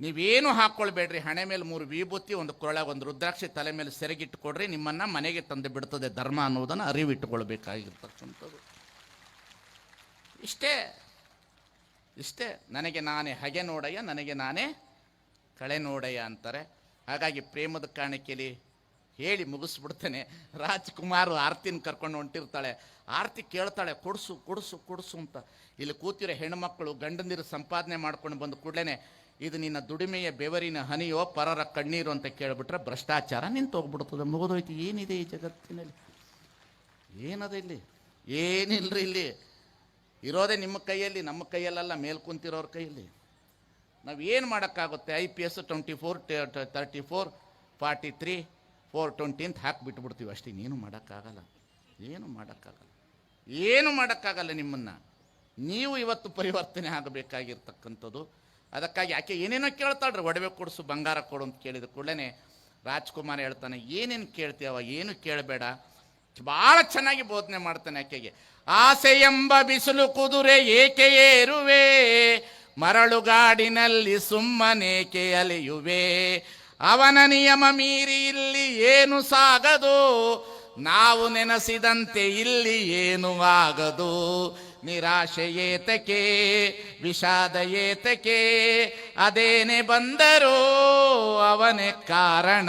ನೀವೇನು ಹಾಕ್ಕೊಳ್ಬೇಡ್ರಿ ಹಣೆ ಮೇಲೆ ಮೂರು ವಿಭೂತಿ, ಒಂದು ಕೊರಳ ಒಂದು ರುದ್ರಾಕ್ಷಿ ತಲೆ ಮೇಲೆ ಸೆರೆಗಿಟ್ಟುಕೊಡ್ರಿ ನಿಮ್ಮನ್ನು ಮನೆಗೆ ತಂದು ಬಿಡ್ತದೆ ಧರ್ಮ ಅನ್ನೋದನ್ನು ಅರಿವಿಟ್ಟುಕೊಳ್ಬೇಕಾಗಿರ್ತಕ್ಕಂಥದ್ದು ಇಷ್ಟೇ ಇಷ್ಟೇ, ನನಗೆ ನಾನೇ ಹಗೆ ನೋಡಯ್ಯ, ನನಗೆ ನಾನೇ ಕಳೆ ನೋಡಯ್ಯ ಅಂತಾರೆ. ಹಾಗಾಗಿ ಪ್ರೇಮದ ಕಾಣಿಕೆಯಲ್ಲಿ ಹೇಳಿ ಮುಗಿಸ್ಬಿಡ್ತೇನೆ. ರಾಜ್ಕುಮಾರ್ ಆರ್ತಿನ ಕರ್ಕೊಂಡು ಹೊಂಟಿರ್ತಾಳೆ. ಆರ್ತಿ ಕೇಳ್ತಾಳೆ, ಕೊಡಿಸು ಕೊಡಿಸು ಕೊಡಿಸು ಅಂತ. ಇಲ್ಲಿ ಕೂತಿರೋ ಹೆಣ್ಮಕ್ಳು ಗಂಡಂದಿರು ಸಂಪಾದನೆ ಮಾಡ್ಕೊಂಡು ಬಂದು ಕೂಡಲೇ ಇದು ನಿನ್ನ ದುಡಿಮೆಯ ಬೆವರಿನ ಹನಿಯೋ, ಪರರ ಕಣ್ಣೀರು ಅಂತ ಕೇಳಿಬಿಟ್ರೆ ಭ್ರಷ್ಟಾಚಾರ ನಿಂತು ಹೋಗ್ಬಿಡ್ತದೆ ಮುಗಿದೋಯ್ತು. ಏನಿದೆ ಈ ಜಗತ್ತಿನಲ್ಲಿ? ಏನದ ಇಲ್ಲಿ? ಏನಿಲ್ಲರಿ ಇಲ್ಲಿ? ಇರೋದೇ ನಿಮ್ಮ ಕೈಯಲ್ಲಿ, ನಮ್ಮ ಕೈಯಲ್ಲೆಲ್ಲ, ಮೇಲ್ ಕುಂತಿರೋರ ಕೈಯಲ್ಲಿ. ನಾವು ಏನು ಮಾಡೋಕ್ಕಾಗುತ್ತೆ? I P S twenty four thirty four forty three four twenty ಅಂತ ಹಾಕಿಬಿಟ್ಬಿಡ್ತೀವಿ ಅಷ್ಟೇ. ಇನ್ನೇನು ಮಾಡೋಕ್ಕಾಗಲ್ಲ. ಏನು ಮಾಡೋಕ್ಕಾಗಲ್ಲ. ಏನು ಮಾಡೋಕ್ಕಾಗಲ್ಲ ನಿಮ್ಮನ್ನು. ನೀವು ಇವತ್ತು ಪರಿವರ್ತನೆ ಆಗಬೇಕಾಗಿರ್ತಕ್ಕಂಥದ್ದು. ಅದಕ್ಕಾಗಿ ಯಾಕೆ ಏನೇನೋ ಕೇಳ್ತಾಳ್ರಿ ಒಡವೆ ಕೊಡಿಸು, ಬಂಗಾರ ಕೊಡು ಅಂತ ಕೇಳಿದ ಕೂಡಲೇ ರಾಜ್ಕುಮಾರ್ ಹೇಳ್ತಾನೆ, ಏನೇನು ಕೇಳ್ತೀಯವ ಏನು ಕೇಳಬೇಡ. ಭಾಳ ಚೆನ್ನಾಗಿ ಬೋಧನೆ ಮಾಡ್ತಾನೆ ಆಕೆಗೆ. ಆಸೆ ಎಂಬ ಬಿಸಿಲು ಕುದುರೆ ಏಕೆ ಏರುವೆ? ಮರಳುಗಾಡಿನಲ್ಲಿ ಸುಮ್ಮನೇಕೆ ಅಲೆಯುವೆ? ಅವನ ನಿಯಮ ಮೀರಿ ಇಲ್ಲಿ ಏನು ಸಾಗದು? ನಾವು ನೆನೆಸಿದಂತೆ ಇಲ್ಲಿ ಏನು ಆಗದು? ನಿರಾಶೆ ಏತಕೆ ವಿಷಾದ ಏತಕೆ ಅದೇನೆ ಬಂದರೂ ಅವನೇ ಕಾರಣ.